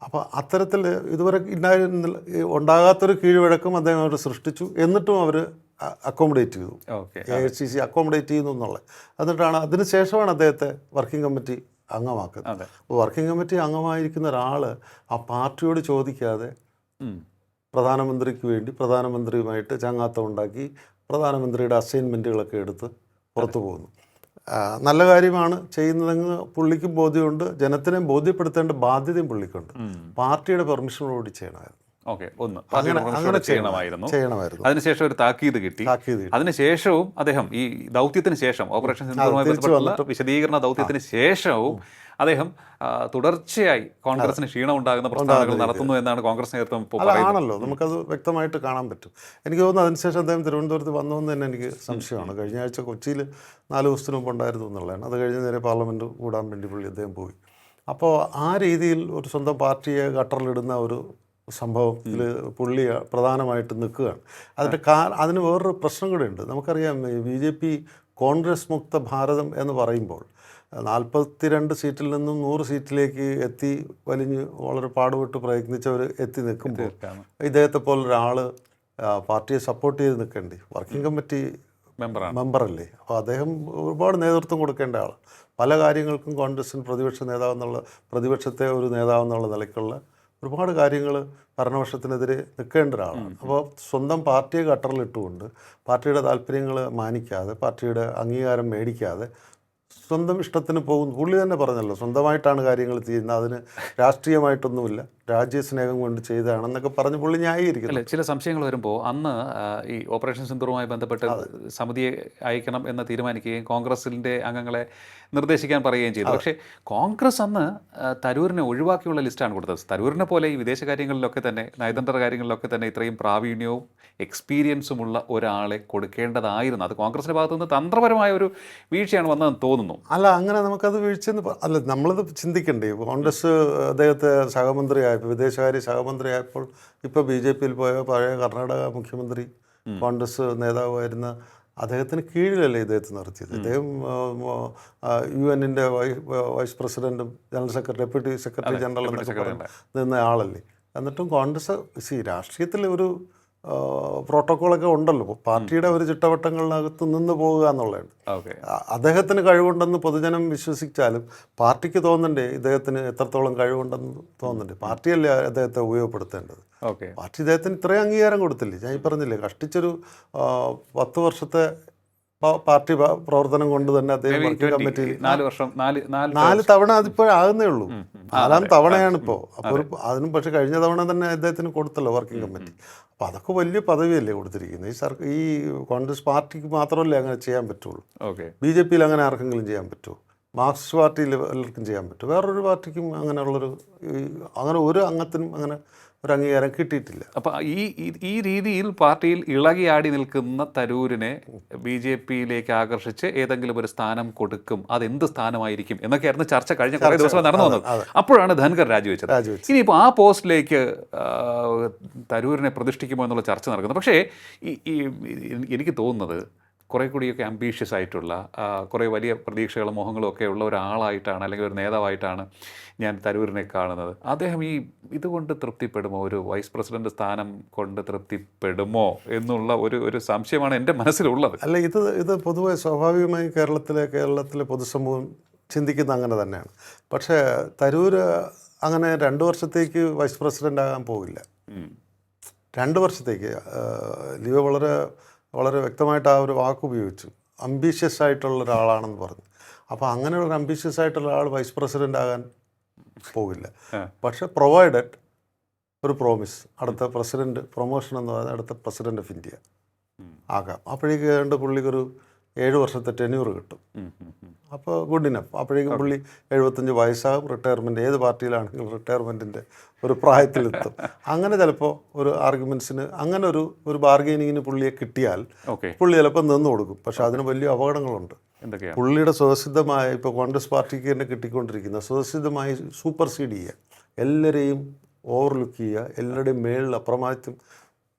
അപ്പോൾ അത്തരത്തിൽ ഇതുവരെ ഉണ്ടായിരുന്നില്ല ഉണ്ടാകാത്തൊരു കീഴ്വഴക്കം അദ്ദേഹം അവർ സൃഷ്ടിച്ചു. എന്നിട്ടും അവർ അക്കോമഡേറ്റ് ചെയ്തു. A I C C accommodate ചെയ്യുന്നു എന്നുള്ളത്. എന്നിട്ടാണ് അതിന് ശേഷമാണ് അദ്ദേഹത്തെ വർക്കിംഗ് കമ്മിറ്റി അംഗമാക്കുന്നത്. അപ്പോൾ വർക്കിംഗ് കമ്മിറ്റി അംഗമായിരിക്കുന്ന ഒരാൾ ആ പാർട്ടിയോട് ചോദിക്കാതെ പ്രധാനമന്ത്രിക്ക് വേണ്ടി പ്രധാനമന്ത്രിയുമായിട്ട് ചങ്ങാത്തം ഉണ്ടാക്കി പ്രധാനമന്ത്രിയുടെ അസൈൻമെന്റുകളൊക്കെ എടുത്ത് പുറത്തു പോകുന്നു. നല്ല കാര്യമാണ് ചെയ്യുന്നതെന്ന് പുള്ളിക്കും ബോധ്യമുണ്ട്. ജനത്തിനെ ബോധ്യപ്പെടുത്തേണ്ട ബാധ്യതയും പുള്ളിക്കുണ്ട്. പാർട്ടിയുടെ പെർമിഷനോടുകൂടി ചെയ്യണമായിരുന്നു ഓക്കെ ഒന്ന്. അങ്ങനെ ചെയ്യണമായിരുന്നു. ചെയ്യണമായിരുന്നു. അതിനുശേഷം ഒരു താക്കീത് കിട്ടി. അതിനുശേഷവും അദ്ദേഹം ഈ ദൗത്യത്തിന് ശേഷം ഓപ്പറേഷൻ ബന്ധപ്പെട്ടുള്ള വിശദീകരണ ദൗത്യത്തിന് ശേഷവും അദ്ദേഹം തുടർച്ചയായി കോൺഗ്രസിന് ക്ഷീണം ഉണ്ടാകുന്ന പ്രസ്താവനകൾ നടത്തുന്നു എന്നാണ് കോൺഗ്രസ് നേതൃത്വം ആണല്ലോ. നമുക്കത് വ്യക്തമായിട്ട് കാണാൻ പറ്റും. എനിക്ക് തോന്നുന്നു അതിനുശേഷം അദ്ദേഹം തിരുവനന്തപുരത്ത് വന്നു എന്ന് തന്നെ എനിക്ക് സംശയമാണ്. കഴിഞ്ഞ ആഴ്ച കൊച്ചിയിൽ നാല് ദിവസത്തിന് മുമ്പ് ഉണ്ടായിരുന്നു എന്നുള്ളതാണ്. അത് കഴിഞ്ഞ് നേരെ പാർലമെന്റ് കൂടാൻ വേണ്ടി പുള്ളി അദ്ദേഹം പോയി. അപ്പോൾ ആ രീതിയിൽ ഒരു സ്വന്തം പാർട്ടിയെ ഗട്ടറിലിടുന്ന ഒരു സംഭവത്തിൽ പുള്ളി പ്രധാനമായിട്ട് നിൽക്കുകയാണ്. അതിന്റെ കാ അതിന് വേറൊരു പ്രശ്നം കൂടെ ഉണ്ട്. നമുക്കറിയാം ബി ജെ പി കോൺഗ്രസ് മുക്ത ഭാരതം എന്ന് പറയുമ്പോൾ നാൽപ്പത്തിരണ്ട് സീറ്റിൽ നിന്നും നൂറ് സീറ്റിലേക്ക് എത്തി വലിഞ്ഞ് വളരെ പാടുപെട്ട് പ്രയത്നിച്ചവർ എത്തി നിൽക്കുമ്പോൾ ഇദ്ദേഹത്തെ പോലെ ഒരാൾ പാർട്ടിയെ സപ്പോർട്ട് ചെയ്ത് നിൽക്കണ്ടേ. വർക്കിംഗ് കമ്മിറ്റി മെമ്പറാണ്. മെമ്പറല്ലേ. അപ്പോൾ അദ്ദേഹം ഒരുപാട് നേതൃത്വം കൊടുക്കേണ്ട ആളാണ്. പല കാര്യങ്ങൾക്കും കോൺഗ്രസിന് പ്രതിപക്ഷ നേതാവെന്നുള്ള പ്രതിപക്ഷത്തെ ഒരു നേതാവെന്നുള്ള നിലയ്ക്കുള്ള ഒരുപാട് കാര്യങ്ങൾ ഭരണപക്ഷത്തിനെതിരെ നിൽക്കേണ്ട ഒരാളാണ്. അപ്പോൾ സ്വന്തം പാർട്ടിയെ കട്ടറിലിട്ടുകൊണ്ട് പാർട്ടിയുടെ താല്പര്യങ്ങൾ മാനിക്കാതെ പാർട്ടിയുടെ അംഗീകാരം മേടിക്കാതെ സ്വന്തം ഇഷ്ടത്തിന് പോകുന്നു പുള്ളി തന്നെ പറഞ്ഞല്ലോ സ്വന്തമായിട്ടാണ് കാര്യങ്ങൾ ചെയ്യുന്നത്. അതിന് രാഷ്ട്രീയമായിട്ടൊന്നുമില്ല. രാജ്യസ്നേഹം കൊണ്ട് ചെയ്തതാണെന്നൊക്കെ പറഞ്ഞ് പുള്ളി ന്യായീകരിക്കുന്നു. അല്ലെ ചില സംശയങ്ങൾ വരുമ്പോൾ അന്ന് ഈ ഓപ്പറേഷൻ സിന്ദൂറുമായി ബന്ധപ്പെട്ട് സമിതിയെ അയക്കണം എന്ന് തീരുമാനിക്കുകയും കോൺഗ്രസിന്റെ അംഗങ്ങളെ നിർദ്ദേശിക്കാൻ പറയുകയും ചെയ്തു. പക്ഷേ കോൺഗ്രസ് അന്ന് തരൂരിനെ ഒഴിവാക്കിയുള്ള ലിസ്റ്റാണ് കൊടുത്തത്. തരൂരിനെ പോലെ ഈ വിദേശകാര്യങ്ങളിലൊക്കെ തന്നെ നയതന്ത്ര കാര്യങ്ങളിലൊക്കെ തന്നെ ഇത്രയും പ്രാവീണ്യവും എക്സ്പീരിയൻസുമുള്ള ഒരാളെ കൊടുക്കേണ്ടതായിരുന്നു. അത് കോൺഗ്രസിന്റെ ഭാഗത്തു നിന്ന് തന്ത്രപരമായ ഒരു വീഴ്ചയാണ് വന്നതെന്ന് തോന്നുന്നു. അല്ല അങ്ങനെ നമുക്കത് വീഴ്ച എന്ന് അല്ല നമ്മളത് ചിന്തിക്കണ്ടേ. കോൺഗ്രസ് അദ്ദേഹത്തെ സഹമന്ത്രിയായപ്പോൾ വിദേശകാര്യ സഹമന്ത്രിയായപ്പോൾ ഇപ്പോൾ ബി ജെ പിയിൽ പോയ പഴയ കർണാടക മുഖ്യമന്ത്രി കോൺഗ്രസ് നേതാവായിരുന്ന അദ്ദേഹത്തിന് കീഴിലല്ലേ ഇദ്ദേഹത്തെ നിർത്തിയത്? ഇദ്ദേഹം യു എന്നിന്റെ വൈസ് പ്രസിഡന്റും general secretary deputy secretary general എന്നൊക്കെ പറഞ്ഞ് നിന്ന ആളല്ലേ. എന്നിട്ടും കോൺഗ്രസ് സി രാഷ്ട്രീയത്തിൽ ഒരു പ്രോട്ടോക്കോളൊക്കെ ഉണ്ടല്ലോ. പാർട്ടിയുടെ ഒരു ചിട്ടവട്ടങ്ങളിനകത്ത് നിന്ന് പോകുക എന്നുള്ളതാണ്. അദ്ദേഹത്തിന് കഴിവുണ്ടെന്ന് പൊതുജനം വിശ്വസിച്ചാലും പാർട്ടിക്ക് തോന്നണ്ടേ ഇദ്ദേഹത്തിന് എത്രത്തോളം കഴിവുണ്ടെന്ന് തോന്നണ്ടേ? പാർട്ടിയല്ലേ അദ്ദേഹത്തെ ഉപയോഗപ്പെടുത്തേണ്ടത്. പാർട്ടി ഇദ്ദേഹത്തിന് ഇത്രയും അംഗീകാരം കൊടുത്തില്ലേ? ഞാൻ ഈ പറഞ്ഞില്ലേ കഷ്ടിച്ചൊരു പത്ത് വർഷത്തെ പാർട്ടി പ്രവർത്തനം കൊണ്ട് തന്നെ അദ്ദേഹം വർക്കിംഗ് കമ്മിറ്റിയിൽ നാല് വർഷം നാല് നാല് തവണ അതിപ്പോഴാകുന്നേ ഉള്ളൂ. നാലാം തവണയാണ് ഇപ്പോൾ അപ്പോൾ ഒരു അതിനും പക്ഷെ കഴിഞ്ഞ തവണ തന്നെ അദ്ദേഹത്തിന് കൊടുത്തല്ലോ വർക്കിംഗ് കമ്മിറ്റി അപ്പോൾ അതൊക്കെ വലിയ പദവിയല്ലേ കൊടുത്തിരിക്കുന്നത്. ഈ സർക്കാർ ഈ കോൺഗ്രസ് പാർട്ടിക്ക് മാത്രമല്ലേ അങ്ങനെ ചെയ്യാൻ പറ്റുള്ളൂ. ബി ജെ പിയിൽ അങ്ങനെ ആർക്കെങ്കിലും ചെയ്യാൻ പറ്റുമോ? മാർക്സിസ്റ്റ് പാർട്ടിയിൽ എല്ലാവർക്കും ചെയ്യാൻ പറ്റും വേറൊരു പാർട്ടിക്കും അങ്ങനെയുള്ളൊരു അങ്ങനെ ഒരു അംഗത്തിനും അങ്ങനെ ഒരു അംഗീകാരം കിട്ടിയിട്ടില്ല. അപ്പോൾ ഈ ഈ- രീതിയിൽ പാർട്ടിയിൽ ഇളകിയാടി നിൽക്കുന്ന തരൂരിനെ ബി ജെ പിയിലേക്ക് ആകർഷിച്ച് ഏതെങ്കിലും ഒരു സ്ഥാനം കൊടുക്കും. അതെന്ത് സ്ഥാനമായിരിക്കും എന്നൊക്കെയായിരുന്നു ചർച്ച കഴിഞ്ഞ കുറേ ദിവസം നടന്നു വന്നത്. അപ്പോഴാണ് ധൻകർ രാജിവെച്ചത്. രാജിവെച്ചു ഇനിയിപ്പോൾ ആ പോസ്റ്റിലേക്ക് തരൂരിനെ പ്രതിഷ്ഠിക്കുമോ എന്നുള്ള ചർച്ച നടക്കുന്നത് പക്ഷേ ഈ എനിക്ക് തോന്നുന്നത് കുറേ കൂടിയൊക്കെ അംബീഷ്യസ് ആയിട്ടുള്ള കുറേ വലിയ പ്രതീക്ഷകളും മോഹങ്ങളും ഒക്കെ ഉള്ള ഒരാളായിട്ടാണ് അല്ലെങ്കിൽ ഒരു നേതാവായിട്ടാണ് ഞാൻ തരൂരിനെ കാണുന്നത്. അദ്ദേഹം ഈ ഇതുകൊണ്ട് തൃപ്തിപ്പെടുമോ? ഒരു വൈസ് പ്രസിഡന്റ് സ്ഥാനം കൊണ്ട് തൃപ്തിപ്പെടുമോ? എന്നുള്ള ഒരു ഒരു സംശയമാണ് എന്റെ മനസ്സിലുള്ളത്. അല്ല ഇത് ഇത് പൊതുവെ സ്വാഭാവികമായി കേരളത്തിലെ കേരളത്തിലെ പൊതുസമൂഹം ചിന്തിക്കുന്ന അങ്ങനെ തന്നെയാണ്. പക്ഷേ തരൂര് അങ്ങനെ രണ്ട് വർഷത്തേക്ക് വൈസ് പ്രസിഡന്റ് ആകാൻ പോവില്ല. രണ്ട് വർഷത്തേക്ക് ലിവ വളരെ വളരെ വ്യക്തമായിട്ട് ആ ഒരു വാക്ക് ഉപയോഗിച്ചു. അംബീഷ്യസ് ആയിട്ടുള്ള ഒരാളാണെന്ന് പറഞ്ഞു. അപ്പോൾ അങ്ങനെ ഒരു അംബീഷ്യസ് ആയിട്ടുള്ള ആൾ വൈസ് പ്രസിഡന്റ് ആകാൻ പോകില്ല. പക്ഷെ പ്രൊവൈഡഡ് ഒരു പ്രോമിസ് അടുത്ത പ്രസിഡന്റ് പ്രൊമോഷൻ എന്ന് പറയുന്നത് അടുത്ത പ്രസിഡന്റ് ഓഫ് ഇന്ത്യ. ആകാം. അപ്പോഴേക്ക് രണ്ട് പുള്ളിക്കൊരു ഏഴ് വർഷത്തെ ടെന്യൂർ കിട്ടും. അപ്പോൾ ഗുഡ് ഇനഫ് അപ്പോഴേക്കും പുള്ളി എഴുപത്തഞ്ച് വയസ്സാകും റിട്ടയർമെന്റ് ഏത് പാർട്ടിയിലാണെങ്കിലും റിട്ടയർമെന്റിന്റെ ഒരു പ്രായത്തിലെത്തും. അങ്ങനെ ചിലപ്പോൾ ഒരു ആർഗ്യുമെന്റ്സിന് അങ്ങനെ ഒരു ഒരു ബാർഗെയിനിങ്ങിന് പുള്ളിയെ കിട്ടിയാൽ പുള്ളി ചിലപ്പോൾ നിന്ന് കൊടുക്കും. പക്ഷേ അതിന് വലിയ അപകടങ്ങളുണ്ട്. പുള്ളിയുടെ സ്വതസിദ്ധമായ ഇപ്പോൾ കോൺഗ്രസ് പാർട്ടിക്ക് തന്നെ കിട്ടിക്കൊണ്ടിരിക്കുന്ന സ്വതസിദ്ധമായി സൂപ്പർ സീഡ് ചെയ്യുക എല്ലാവരെയും ഓവർലുക്ക് ചെയ്യുക എല്ലാവരുടെയും മേളിൽ അപ്രമാദിത്യം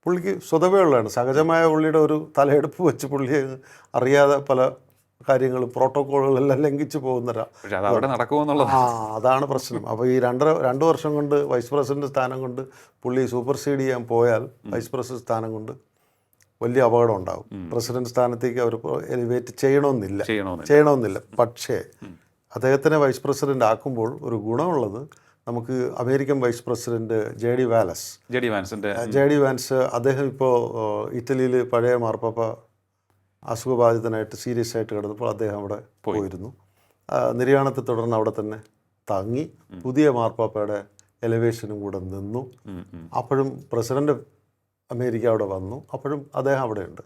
പുള്ളിക്ക് സ്വതവേ ഉള്ളതാണ്. സഹജമായ പുള്ളിയുടെ ഒരു തലയെടുപ്പ് വെച്ച് പുള്ളി അറിയാതെ പല കാര്യങ്ങളും പ്രോട്ടോക്കോളുകളെല്ലാം ലംഘിച്ചു പോകുന്ന ഒരാ അവിടെ നടക്കുമെന്നുള്ളത് ആ അതാണ് പ്രശ്നം. അപ്പോൾ ഈ രണ്ടര രണ്ട് വർഷം കൊണ്ട് വൈസ് പ്രസിഡന്റ് സ്ഥാനം കൊണ്ട് പുള്ളി സൂപ്പർസീഡ് ചെയ്യാൻ പോയാൽ വൈസ് പ്രസിഡന്റ് സ്ഥാനം കൊണ്ട് വലിയ അപകടം ഉണ്ടാകും പ്രസിഡന്റ് സ്ഥാനത്തേക്ക് അവർ എലിവേറ്റ് ചെയ്യണമെന്നില്ല. ചെയ്യണമെന്ന് ചെയ്യണമെന്നില്ല. പക്ഷേ അദ്ദേഹത്തിനെ വൈസ് പ്രസിഡന്റ് ആക്കുമ്പോൾ ഒരു ഗുണമുള്ളത് നമുക്ക് American vice president J D Vance. J D വാൻസിന്റെ J D Vance അദ്ദേഹം ഇപ്പോൾ ഇറ്റലിയിൽ പഴയ മാർപ്പാപ്പ അസുഖബാധിതനായിട്ട് സീരിയസ് ആയിട്ട് കിടന്നപ്പോൾ അദ്ദേഹം അവിടെ പോയിരുന്നു. നിര്യാണത്തെ തുടർന്ന് അവിടെ തന്നെ തങ്ങി. പുതിയ മാർപ്പാപ്പയുടെ എലവേഷനും കൂടെ നിന്നു. അപ്പോഴും പ്രസിഡന്റ് അമേരിക്ക അവിടെ വന്നു. അപ്പോഴും അദ്ദേഹം അവിടെയുണ്ട്.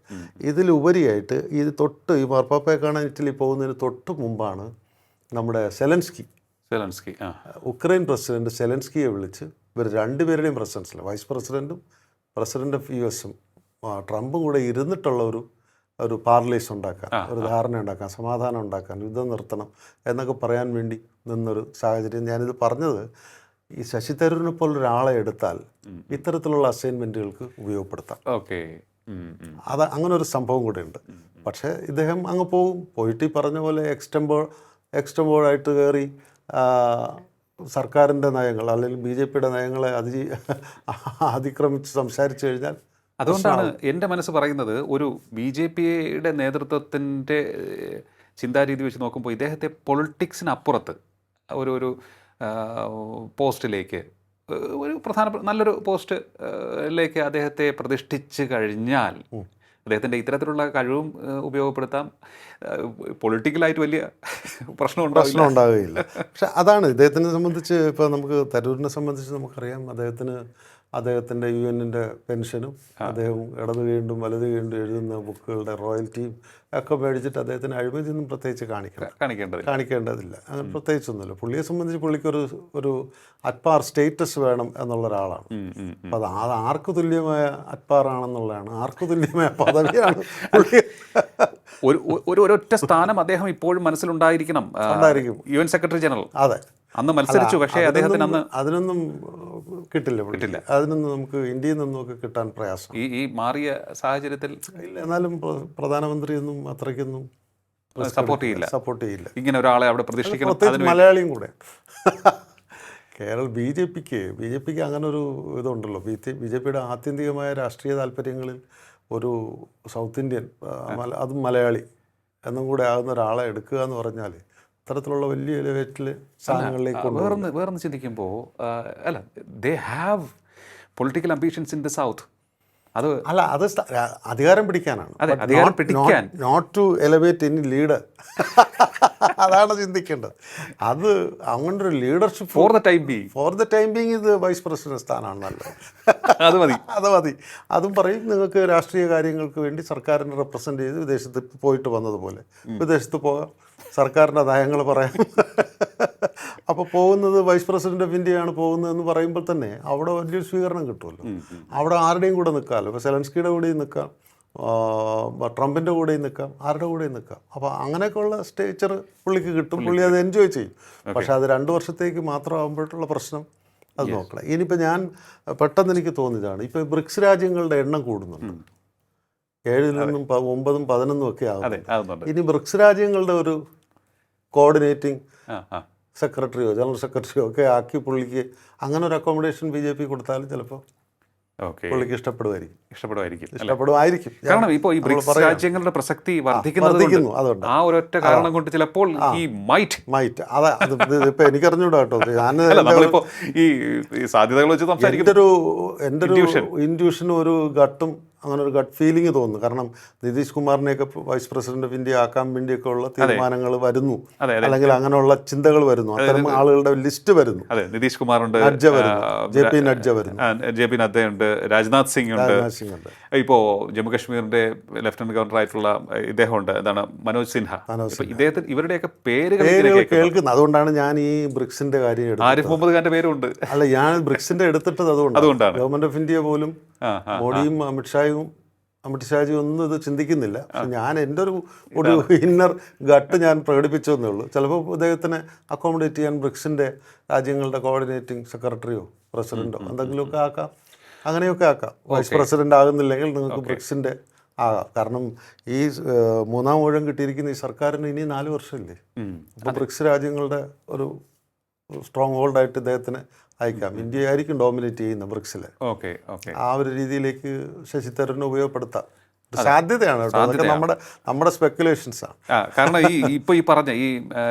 ഇതിലുപരിയായിട്ട് ഈ തൊട്ട് ഈ മാർപ്പാപ്പയെ കാണാൻ ഇറ്റലി പോകുന്നതിന് തൊട്ട് മുമ്പാണ് നമ്മുടെ സെലൻസ്കി സെലൻസ്കി ഉക്രൈൻ പ്രസിഡന്റ് സെലൻസ്കിയെ വിളിച്ച് ഇവർ രണ്ടുപേരുടെയും പ്രസിഡൻസിൽ വൈസ് പ്രസിഡന്റും പ്രസിഡന്റ് ഓഫ് യു എസും ട്രംപും കൂടെ ഇരുന്നിട്ടുള്ള ഒരു ഒരു പാർലേസ് ഉണ്ടാക്കാൻ ഒരു ധാരണ ഉണ്ടാക്കാൻ സമാധാനം ഉണ്ടാക്കാൻ യുദ്ധം നിർത്തണം എന്നൊക്കെ പറയാൻ വേണ്ടി നിന്നൊരു സാഹചര്യം ഞാനിത് പറഞ്ഞത്. ഈ ശശി തരൂരിനെ പോലൊരാളെ എടുത്താൽ ഇത്തരത്തിലുള്ള അസൈൻമെന്റുകൾക്ക് ഉപയോഗപ്പെടുത്താം. ഓക്കെ. അത് അങ്ങനെ ഒരു സംഭവം കൂടെ ഉണ്ട്. പക്ഷേ ഇദ്ദേഹം അങ്ങ് പോകും. പോയിട്ട് ഈ പറഞ്ഞ പോലെ എക്സ്റ്റംബോ എക്സ്റ്റംബോളായിട്ട് കയറി സർക്കാരിന്റെ നയങ്ങൾ അല്ലെങ്കിൽ ബി ജെ പിയുടെ നയങ്ങളെ അതി അതിക്രമിച്ച് സംസാരിച്ചു കഴിഞ്ഞാൽ അതുകൊണ്ടാണ് എന്റെ മനസ്സ് പറയുന്നത് ഒരു ബി ജെ പിയുടെ നേതൃത്വത്തിന്റെ ചിന്താരീതി വെച്ച് നോക്കുമ്പോൾ ഇദ്ദേഹത്തെ പൊളിറ്റിക്സിനപ്പുറത്ത് ഒരു ഒരു പോസ്റ്റിലേക്ക് ഒരു പ്രധാന നല്ലൊരു പോസ്റ്റിലേക്ക് ലേക്ക് അദ്ദേഹത്തെ പ്രതിഷ്ഠിച്ചു കഴിഞ്ഞാൽ അദ്ദേഹത്തിന്റെ ഇത്തരത്തിലുള്ള കഴിവും ഉപയോഗപ്പെടുത്താം. പൊളിറ്റിക്കലായിട്ട് വലിയ പ്രശ്നമുണ്ടാവില്ല. പ്രശ്നം ഉണ്ടാവുകയില്ല പക്ഷെ അതാണ് ഇദ്ദേഹത്തിനെ സംബന്ധിച്ച് ഇപ്പോൾ നമുക്ക് തരൂരിനെ സംബന്ധിച്ച് നമുക്കറിയാം അദ്ദേഹത്തിന് അദ്ദേഹത്തിന്റെ യു എന്നിന്റെ പെൻഷനും അദ്ദേഹം ഇടത് വീണ്ടും വലത് വീണ്ടും എഴുതുന്ന ബുക്കുകളുടെ റോയൽറ്റിയും ഒക്കെ മേടിച്ചിട്ട് അദ്ദേഹത്തിന് അഴിമതിയൊന്നും പ്രത്യേകിച്ച് കാണിക്കണം. കാണിക്കേണ്ടത് കാണിക്കേണ്ടതില്ല. അങ്ങനെ പ്രത്യേകിച്ചൊന്നുമില്ല. പുള്ളിയെ സംബന്ധിച്ച് പുള്ളിക്കൊരു ഒരു അറ്റ്പാർ സ്റ്റേറ്റസ് വേണം എന്നുള്ള ഒരാളാണ്. അപ്പം അത് അത് ആർക്ക് തുല്യമായ അറ്റ്പാറാണെന്നുള്ളതാണ്. ആർക്ക് തുല്യമായ പദവിയാണ് പുള്ളി? ഒരു ഒരു ഒരൊറ്റ സ്ഥാനം അദ്ദേഹം ഇപ്പോഴും മനസ്സിലുണ്ടായിരിക്കണം. യു എൻ സെക്രട്ടറി ജനറൽ അതെ. അന്ന് മത്സരിച്ചു. പക്ഷേ അദ്ദേഹത്തിന് അന്ന് അതിനൊന്നും കിട്ടില്ല കിട്ടില്ല. അതിനൊന്നും നമുക്ക് ഇന്ത്യയിൽ നിന്നും ഒക്കെ കിട്ടാൻ പ്രയാസം. ഈ ഈ മാറിയ സാഹചര്യത്തിൽ ഇല്ല എന്നാലും പ്ര- പ്രധാനമന്ത്രിയൊന്നും അത്രയ്ക്കൊന്നും സപ്പോർട്ട് ചെയ്യില്ല. സപ്പോർട്ട് ചെയ്യില്ല. ഇങ്ങനെ ഒരാളെ അവിടെ പ്രതിഷ്ഠിക്കണം മലയാളിയും കൂടെ. കേരള ബി ജെ പിക്ക് ബി ജെ പിക്ക് അങ്ങനെ ഒരു ഇതുണ്ടല്ലോ. ബി ബി ജെ പിയുടെ ആത്യന്തികമായ രാഷ്ട്രീയ താല്പര്യങ്ങളിൽ ഒരു സൗത്ത് ഇന്ത്യൻ അത് മല- അതും മലയാളി എന്നും കൂടെ ആകുന്ന ഒരാളെ എടുക്കുക എന്ന് പറഞ്ഞാൽ ഇത്തരത്തിലുള്ള വലിയ ലെവറ്റിൽ സ്ഥാനങ്ങളിലേക്ക് കൊണ്ടുപോകും വേറൊന്ന് വേറൊന്ന് ചിന്തിക്കുമ്പോൾ അല്ല they have political ambitions in the south അത് അല്ല അത് അധികാരം പിടിക്കാനാണ്. അതെ, അധികാരം പിടിക്കാൻ. Not to elevate in leader അതാണ് ചിന്തിക്കേണ്ടത്. അത് അങ്ങനെ ഒരു leadership for the time be for the time being ഇത് വൈസ് പ്രസിഡന്റ് സ്ഥാനമാണ് നല്ലത്. അത് മതി. അത് മതി. അതും പറയും നിങ്ങൾക്ക് രാഷ്ട്രീയ കാര്യങ്ങൾക്ക് വേണ്ടി സർക്കാരിനെ റെപ്രസെന്റ് ചെയ്ത് വിദേശത്ത് പോയിട്ട് വന്നതുപോലെ. വിദേശത്ത് പോകാം. സർക്കാരിന്റെ നയങ്ങൾ പറയാം. അപ്പോൾ പോകുന്നത് വൈസ് പ്രസിഡന്റ് ഓഫ് ഇന്ത്യയാണ് പോകുന്നത് എന്ന് പറയുമ്പോൾ തന്നെ അവിടെ വലിയൊരു സ്വീകരണം കിട്ടുമല്ലോ. അവിടെ ആരുടെയും കൂടെ നിൽക്കാമല്ലോ. ഇപ്പോൾ സെലൻസ്കിയുടെ കൂടെയും നിൽക്കാം. ട്രംപിന്റെ ട്രംപിന്റെ കൂടെയും നിൽക്കാം. ആരുടെ കൂടെ നിൽക്കാം. അപ്പോൾ അങ്ങനെയൊക്കെയുള്ള സ്റ്റേച്ചർ പുള്ളിക്ക് കിട്ടും. പുള്ളി അത് എൻജോയ് ചെയ്യും. പക്ഷെ അത് രണ്ട് വർഷത്തേക്ക് മാത്രമാകുമ്പോഴുള്ള പ്രശ്നം അത് നോക്കണം. ഇനിയിപ്പോൾ ഞാൻ പെട്ടെന്ന് എനിക്ക് തോന്നിയതാണ് ഇപ്പൊ ബ്രിക്സ് രാജ്യങ്ങളുടെ എണ്ണം കൂടുന്നുണ്ട്. ഏഴിൽ നിന്നും ഒമ്പതും പതിനൊന്നും ഒക്കെ ആകും ഇനി ബ്രിക്സ് രാജ്യങ്ങളുടെ ഒരു കോർഡിനേറ്റിംഗ് സെക്രട്ടറിയോ ജനറൽ സെക്രട്ടറിയോ ഒക്കെ ആക്കി പുള്ളിക്ക് അങ്ങനെ ഒരു അക്കോമഡേഷൻ ബി ജെ പി കൊടുത്താലും ചിലപ്പോൾ ഓക്കെ. പുള്ളിക്ക് ഇഷ്ടപ്പെടുമായിരിക്കും. ഇഷ്ടപ്പെടുമായിരിക്കും? ഇഷ്ടപ്പെടുമായിരിക്കും. കാരണം ഇപ്പോൾ ഈ ബ്രിക്സ്. രാജ്യങ്ങളുടെ പ്രസക്തി വർദ്ധിക്കുന്നത് വർദ്ധിക്കുന്നു, ആ ഒരൊറ്റ കാരണം കൊണ്ട് ചിലപ്പോൾ ഈ മൈറ്റ് മൈറ്റ് അതാ ഇപ്പം എനിക്കറിഞ്ഞൂടാ കേട്ടോ. ഞാൻ നമ്മളിപ്പോ ഈ സാധ്യതകൾ വെച്ച് സംസാരിക്കും എന്റെ ഒരു എന്റെ ഒരു ഇൻഡ്യൂഷനും ഒരു ഗട്ടും അങ്ങനെ ഒരു ഗട്ട് ഫീലിംഗ് തോന്നുന്നു. കാരണം നിതീഷ് കുമാറിനെയൊക്കെ വൈസ് പ്രസിഡന്റ് ഓഫ് ഇന്ത്യ ആക്കാൻ വേണ്ടിയൊക്കെ ഉള്ള തീരുമാനങ്ങൾ വരുന്നു. അല്ലെങ്കിൽ അങ്ങനെയുള്ള ചിന്തകൾ വരുന്നു. അത്തരം ആളുകളുടെ ലിസ്റ്റ് വരുന്നു. അതെ നിതീഷ് കുമാറുണ്ട് നഡ്ജ വരുന്നു. ജെ പി നഡ്ജ വരുന്നു. ജെ പി നദ്ദയുണ്ട് രാജ്നാഥ് സിംഗ്. ഉണ്ട് ഉണ്ട് ഇപ്പോൾ ജമ്മു കാശ്മീരിന്റെ ലെഫ്റ്റനന്റ് ഗവർണർ ആയിട്ടുള്ള ഇദ്ദേഹമുണ്ട്. എന്താണ്? മനോജ് സിൻഹ. ഇദ്ദേഹത്തിന് ഇവരുടെയൊക്കെ പേര് ഇങ്ങനെ പേരുകൾ കേൾക്കുന്നു. കേൾക്കുന്നു. അതുകൊണ്ടാണ് ഞാൻ ഈ ബ്രിക്സിന്റെ കാര്യം ആരിഫ് മുഹമ്മദ് ഖാന്റെ പേരുണ്ട് അല്ല ഞാൻ ബ്രിക്സിന്റെ എടുത്തിട്ടത് അതുകൊണ്ടാണ്. അതുകൊണ്ടാണ്. ഗവൺമെന്റ് ഓഫ് ഇന്ത്യ പോലും മോഡിയും അമിത്ഷായും അമിത്ഷാജി ഒന്നും ഇത് ചിന്തിക്കുന്നില്ല. ഞാൻ എന്റെ ഒരു ഒരു ഇന്നർ ഗട്ട് ഞാൻ പ്രകടിപ്പിച്ചതെന്നേ ഉള്ളൂ. ചിലപ്പോൾ അദ്ദേഹത്തിനെ അക്കോമഡേറ്റ് ചെയ്യാൻ ബ്രിക്സിന്റെ രാജ്യങ്ങളുടെ കോർഡിനേറ്റിംഗ് സെക്രട്ടറിയോ പ്രസിഡന്റോ എന്തെങ്കിലുമൊക്കെ ആക്കാം. അങ്ങനെയൊക്കെ ആക്കാം. വൈസ് പ്രസിഡന്റ് ആകുന്നില്ലെങ്കിൽ നിങ്ങൾക്ക് ബ്രിക്സിന്റെ ആകാം. കാരണം ഈ മൂന്നാം ഊഴം കിട്ടിയിരിക്കുന്ന ഈ സർക്കാരിന് ഇനി നാല് വർഷമില്ലേ? അപ്പൊ അപ്പോൾ ബ്രിക്സ് രാജ്യങ്ങളുടെ ഒരു സ്ട്രോങ് ഹോൾഡായിട്ട് ഇദ്ദേഹത്തിന് അയക്കാം. ഇന്ത്യ ആയിരിക്കും ഡോമിനേറ്റ് ചെയ്യുന്ന ബ്രിക്സിൽ. ആ ഒരു രീതിയിലേക്ക് ശശി തരൂരിനെ ഉപയോഗപ്പെടുത്താം. സാധ്യതയാണ് നമ്മുടെ നമ്മുടെ സ്പെക്കുലേഷൻസ് ആണ്. കാരണം ഈ ഇപ്പോൾ ഈ പറഞ്ഞ ഈ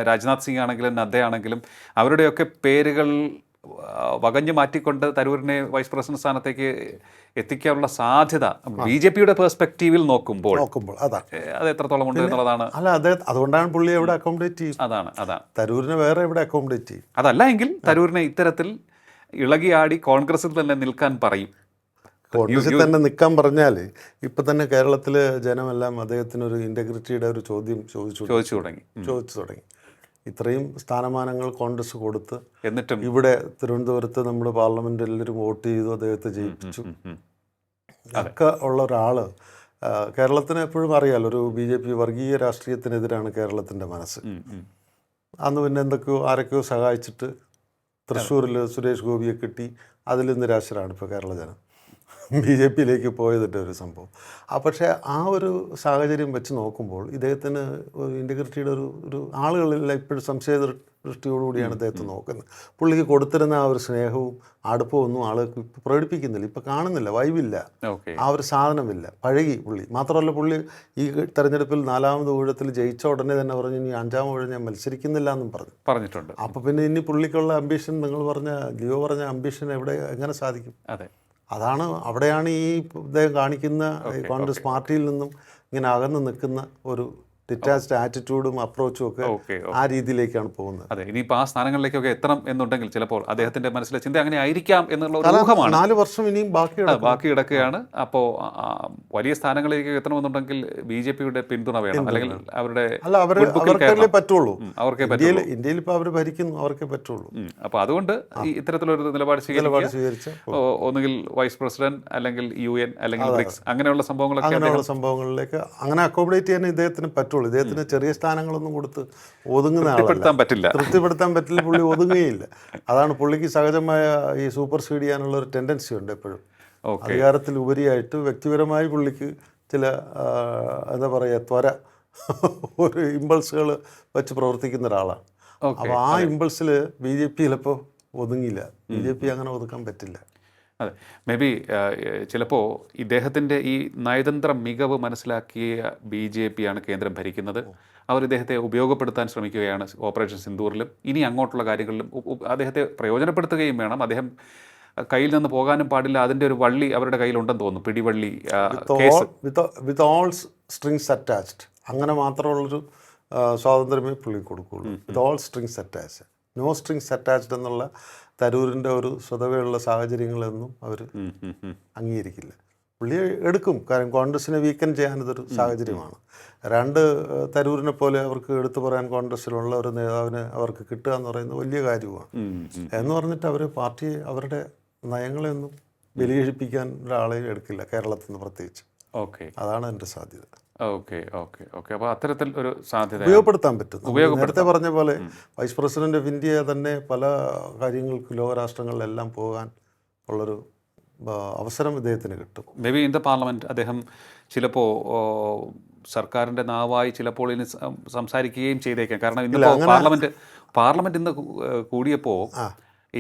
രാജ്നാഥ് സിംഗ് ആണെങ്കിലും നദ്ദ ആണെങ്കിലും അവരുടെയൊക്കെ പേരുകൾ വകഞ്ഞു മാറ്റിക്കൊണ്ട് തരൂരിനെ വൈസ് പ്രസിഡന്റ് സ്ഥാനത്തേക്ക് എത്തിക്കാനുള്ള സാധ്യത ബി ജെ പിയുടെ പെർസ്പെക്റ്റീവിൽ നോക്കുമ്പോൾ നോക്കുമ്പോൾ അതാണ് അത് എത്രത്തോളം ഉണ്ട് എന്നുള്ളതാണ്. അല്ല അദ്ദേഹം അതുകൊണ്ടാണ് പുള്ളി എവിടെ അക്കോമഡേറ്റ് ചെയ്യും. അതാണ് അതാണ്. തരൂരിനെ വേറെ എവിടെ അക്കോമഡേറ്റ് ചെയ്യും. അതല്ല എങ്കിൽ തരൂരിനെ ഇത്തരത്തിൽ ഇളകിയാടി കോൺഗ്രസിൽ തന്നെ നിൽക്കാൻ പറയും. കോൺഗ്രസിൽ തന്നെ നിൽക്കാൻ പറഞ്ഞാൽ ഇപ്പൊ തന്നെ കേരളത്തിലെ ജനമെല്ലാം അദ്ദേഹത്തിനൊരു ഇന്റഗ്രിറ്റിയുടെ ഒരു ചോദ്യം ചോദിച്ചു ചോദിച്ചു തുടങ്ങി. ചോദിച്ചു തുടങ്ങി. ഇത്രയും സ്ഥാനമാനങ്ങൾ കോൺഗ്രസ് കൊടുത്ത് എന്നിട്ടും ഇവിടെ തിരുവനന്തപുരത്ത് നമ്മുടെ പാർലമെന്റ് എല്ലാവരും വോട്ട് ചെയ്തു അദ്ദേഹത്തെ ജയിപ്പിച്ചു. ഒക്കെ ഉള്ള ഒരാൾ കേരളത്തിന് എപ്പോഴും അറിയാലോ ഒരു ബി ജെ പി വർഗീയ രാഷ്ട്രീയത്തിനെതിരാണ് കേരളത്തിന്റെ മനസ്സ്. അന്ന് പിന്നെ എന്തൊക്കെയോ ആരൊക്കെയോ സഹായിച്ചിട്ട് തൃശ്ശൂരിൽ സുരേഷ് ഗോപിയെ കിട്ടി. അതിൽ നിരാശരാണ് ഇപ്പോൾ കേരള ജനം. ബി ജെ പിയിലേക്ക് പോയതിന്റെ ഒരു സംഭവം. ആ പക്ഷേ ആ ഒരു സാഹചര്യം വെച്ച് നോക്കുമ്പോൾ ഇദ്ദേഹത്തിന് ഒരു ഇന്റഗ്രിറ്റിയുടെ ഒരു ഒരു ആളുകളിൽ ഇപ്പോഴും സംശയ ദൃഷ്ടിയോടുകൂടിയാണ് അദ്ദേഹത്തെ നോക്കുന്നത്. പുള്ളിക്ക് കൊടുത്തിരുന്ന ആ ഒരു സ്നേഹവും അടുപ്പവും ഒന്നും ആളുകൾക്ക് ഇപ്പം പ്രകടിപ്പിക്കുന്നില്ല. ഇപ്പം കാണുന്നില്ല വൈവില്ല ആ ഒരു സാധനമില്ല. പഴകി പുള്ളി. മാത്രമല്ല പുള്ളി ഈ തെരഞ്ഞെടുപ്പിൽ നാലാമത് ഊഴത്തിൽ ജയിച്ച ഉടനെ തന്നെ പറഞ്ഞു ഇനി അഞ്ചാം ഊഴം ഞാൻ മത്സരിക്കുന്നില്ല എന്നും പറഞ്ഞു. പറഞ്ഞിട്ടുണ്ട്. അപ്പോൾ പിന്നെ ഇനി പുള്ളിക്കുള്ള അംബിഷൻ നിങ്ങൾ പറഞ്ഞ ലിയോ പറഞ്ഞ അംബിഷൻ എവിടെ എങ്ങനെ സാധിക്കും? അതെ. അതാണ് അവിടെയാണ് ഈ ഇദ്ദേഹം കാണിക്കുന്ന കോൺഗ്രസ് പാർട്ടിയിൽ നിന്നും ഇങ്ങനെ അകന്ന് നിൽക്കുന്ന ഒരു ഡിറ്റാച്ച്ഡ് ആറ്റിറ്റ്യൂഡും അപ്രോച്ചും ഒക്കെ ആ രീതിയിലേക്കാണ് പോകുന്നത്. അതെ ഇനിയിപ്പോൾ ആ സ്ഥാനങ്ങളിലേക്കൊക്കെ എത്തണം എന്നുണ്ടെങ്കിൽ ചിലപ്പോൾ അദ്ദേഹത്തിന്റെ മനസ്സിലെ ചിന്ത അങ്ങനെ ആയിരിക്കാം എന്നുള്ള ഊഹമാണ്. നാല് വർഷം ഇനിയും ബാക്കി ബാക്കി കിടക്കുകയാണ്. അപ്പോൾ വലിയ സ്ഥാനങ്ങളിലേക്ക് എത്തണമെന്നുണ്ടെങ്കിൽ ബി ജെ പിയുടെ പിന്തുണ വേണം. അല്ലെങ്കിൽ അവരുടെ അല്ല അവരുടെ. പറ്റുള്ളൂ. അവർക്ക് ഇന്ത്യയിൽ ഇന്ത്യയിൽ ഇപ്പോൾ അവർ ഭരിക്കുന്നു അവർക്കേ പറ്റുള്ളൂ. അപ്പോൾ അതുകൊണ്ട് ഈ ഇത്തരത്തിലൊരു നിലപാട് സ്വീകരിച്ച് ഒന്നുകിൽ വൈസ് പ്രസിഡന്റ് അല്ലെങ്കിൽ യു എൻ അല്ലെങ്കിൽ ബ്രിക്സ് അങ്ങനെയുള്ള സംഭവങ്ങളൊക്കെ അങ്ങനെയുള്ള സംഭവങ്ങളിലേക്ക് അങ്ങനെ അക്കോമഡേറ്റ് ചെയ്യാൻ ഇദ്ദേഹത്തിന് പറ്റുള്ളൂ ഇദ്ദേഹത്തിന് ചെറിയ സ്ഥാനങ്ങളൊന്നും കൊടുത്ത് ഒതുങ്ങുന്ന ആളല്ല. തൃപ്തിപ്പെടുത്താൻ പറ്റില്ല. തൃപ്തിപ്പെടുത്താൻ പറ്റില്ല പുള്ളി ഒതുങ്ങുകയില്ല. അതാണ് പുള്ളിക്ക് സഹജമായ ഈ സൂപ്പർ സീഡ് ചെയ്യാനുള്ള ഒരു ടെൻഡൻസി ഉണ്ട് എപ്പോഴും. അധികാരത്തിൽ ഉപരിയായിട്ട് വ്യക്തിപരമായി പുള്ളിക്ക് ചില എന്താ പറയുക ത്വര ഒരു ഇമ്പൾസുകൾ വെച്ച് പ്രവർത്തിക്കുന്ന ഒരാളാണ്. അപ്പോൾ ആ ഇമ്പൾസിൽ ബി ജെ പി ചിലപ്പോൾ ഒതുങ്ങില്ല ബി ജെ പി അങ്ങനെ ഒതുക്കാൻ പറ്റില്ല. അതെ. മേ ബി ചിലപ്പോൾ ഇദ്ദേഹത്തിന്റെ ഈ നയതന്ത്ര മികവ് മനസ്സിലാക്കിയ ബി ജെ പി ആണ് കേന്ദ്രം ഭരിക്കുന്നത്. അവർ ഇദ്ദേഹത്തെ ഉപയോഗപ്പെടുത്താൻ ശ്രമിക്കുകയാണ് ഓപ്പറേഷൻ സിന്ദൂറിലും. ഇനി അങ്ങോട്ടുള്ള കാര്യങ്ങളിലും അദ്ദേഹത്തെ പ്രയോജനപ്പെടുത്തുകയും വേണം. അദ്ദേഹം കയ്യിൽ നിന്ന് പോകാനും പാടില്ല. അതിന്റെ ഒരു വള്ളി അവരുടെ കയ്യിലുണ്ടെന്ന് തോന്നുന്നു. പിടിവള്ളി വിത്ത് ഓൾ സ്ട്രിങ്സ് അറ്റാച്ച്ഡ് അങ്ങനെ മാത്രമുള്ളൊരു സ്വാതന്ത്ര്യമേ പുള്ളി കൊടുക്കുകയുള്ളൂ with all strings attached no strings attached എന്നുള്ള തരൂരിന്റെ ഒരു സ്വതവേയുള്ള സാഹചര്യങ്ങളൊന്നും അവർ. അംഗീകരിക്കില്ല. പുള്ളി എടുക്കും. കാരണം കോൺഗ്രസിനെ വീക്കൻ ചെയ്യാൻ ഇതൊരു സാഹചര്യമാണ്. രണ്ട് തരൂരിനെ പോലെ അവർക്ക് എടുത്തു പറയാൻ കോൺഗ്രസ്സിലുള്ള ഒരു നേതാവിനെ അവർക്ക് കിട്ടുക എന്ന് പറയുന്നത് വലിയ കാര്യമാണ്. എന്ന് പറഞ്ഞിട്ട് അവർ പാർട്ടി അവരുടെ നയങ്ങളെയൊന്നും ബലികഴിപ്പിക്കാൻ ഒരാളെയും എടുക്കില്ല കേരളത്തിൽ നിന്ന് പ്രത്യേകിച്ച്. ഓക്കെ. അതാണ് എന്റെ സാധ്യത. Okay okay okay. അപ്പോൾ അത്തരത്തിൽ ഒരു സാധ്യത ഉപയോഗപ്പെടുത്താൻ പറ്റും. നേരത്തെ പറഞ്ഞ പോലെ വൈസ് പ്രസിഡന്റ് ഓഫ് ഇന്ത്യ തന്നെ പല കാര്യങ്ങൾക്ക് ലോകരാഷ്ട്രങ്ങളിലെല്ലാം പോകാൻ ഉള്ളൊരു അവസരം ഇദ്ദേഹത്തിന് കിട്ടും. May be in the parliament അദ്ദേഹം ചിലപ്പോൾ സർക്കാരിന്റെ നാവായി ചിലപ്പോൾ ഇനി സംസാരിക്കുകയും ചെയ്തേക്കാം. കാരണം ഇന്ന് പാർലമെന്റ് പാർലമെന്റ് ഇന്ന് കൂടിയപ്പോൾ.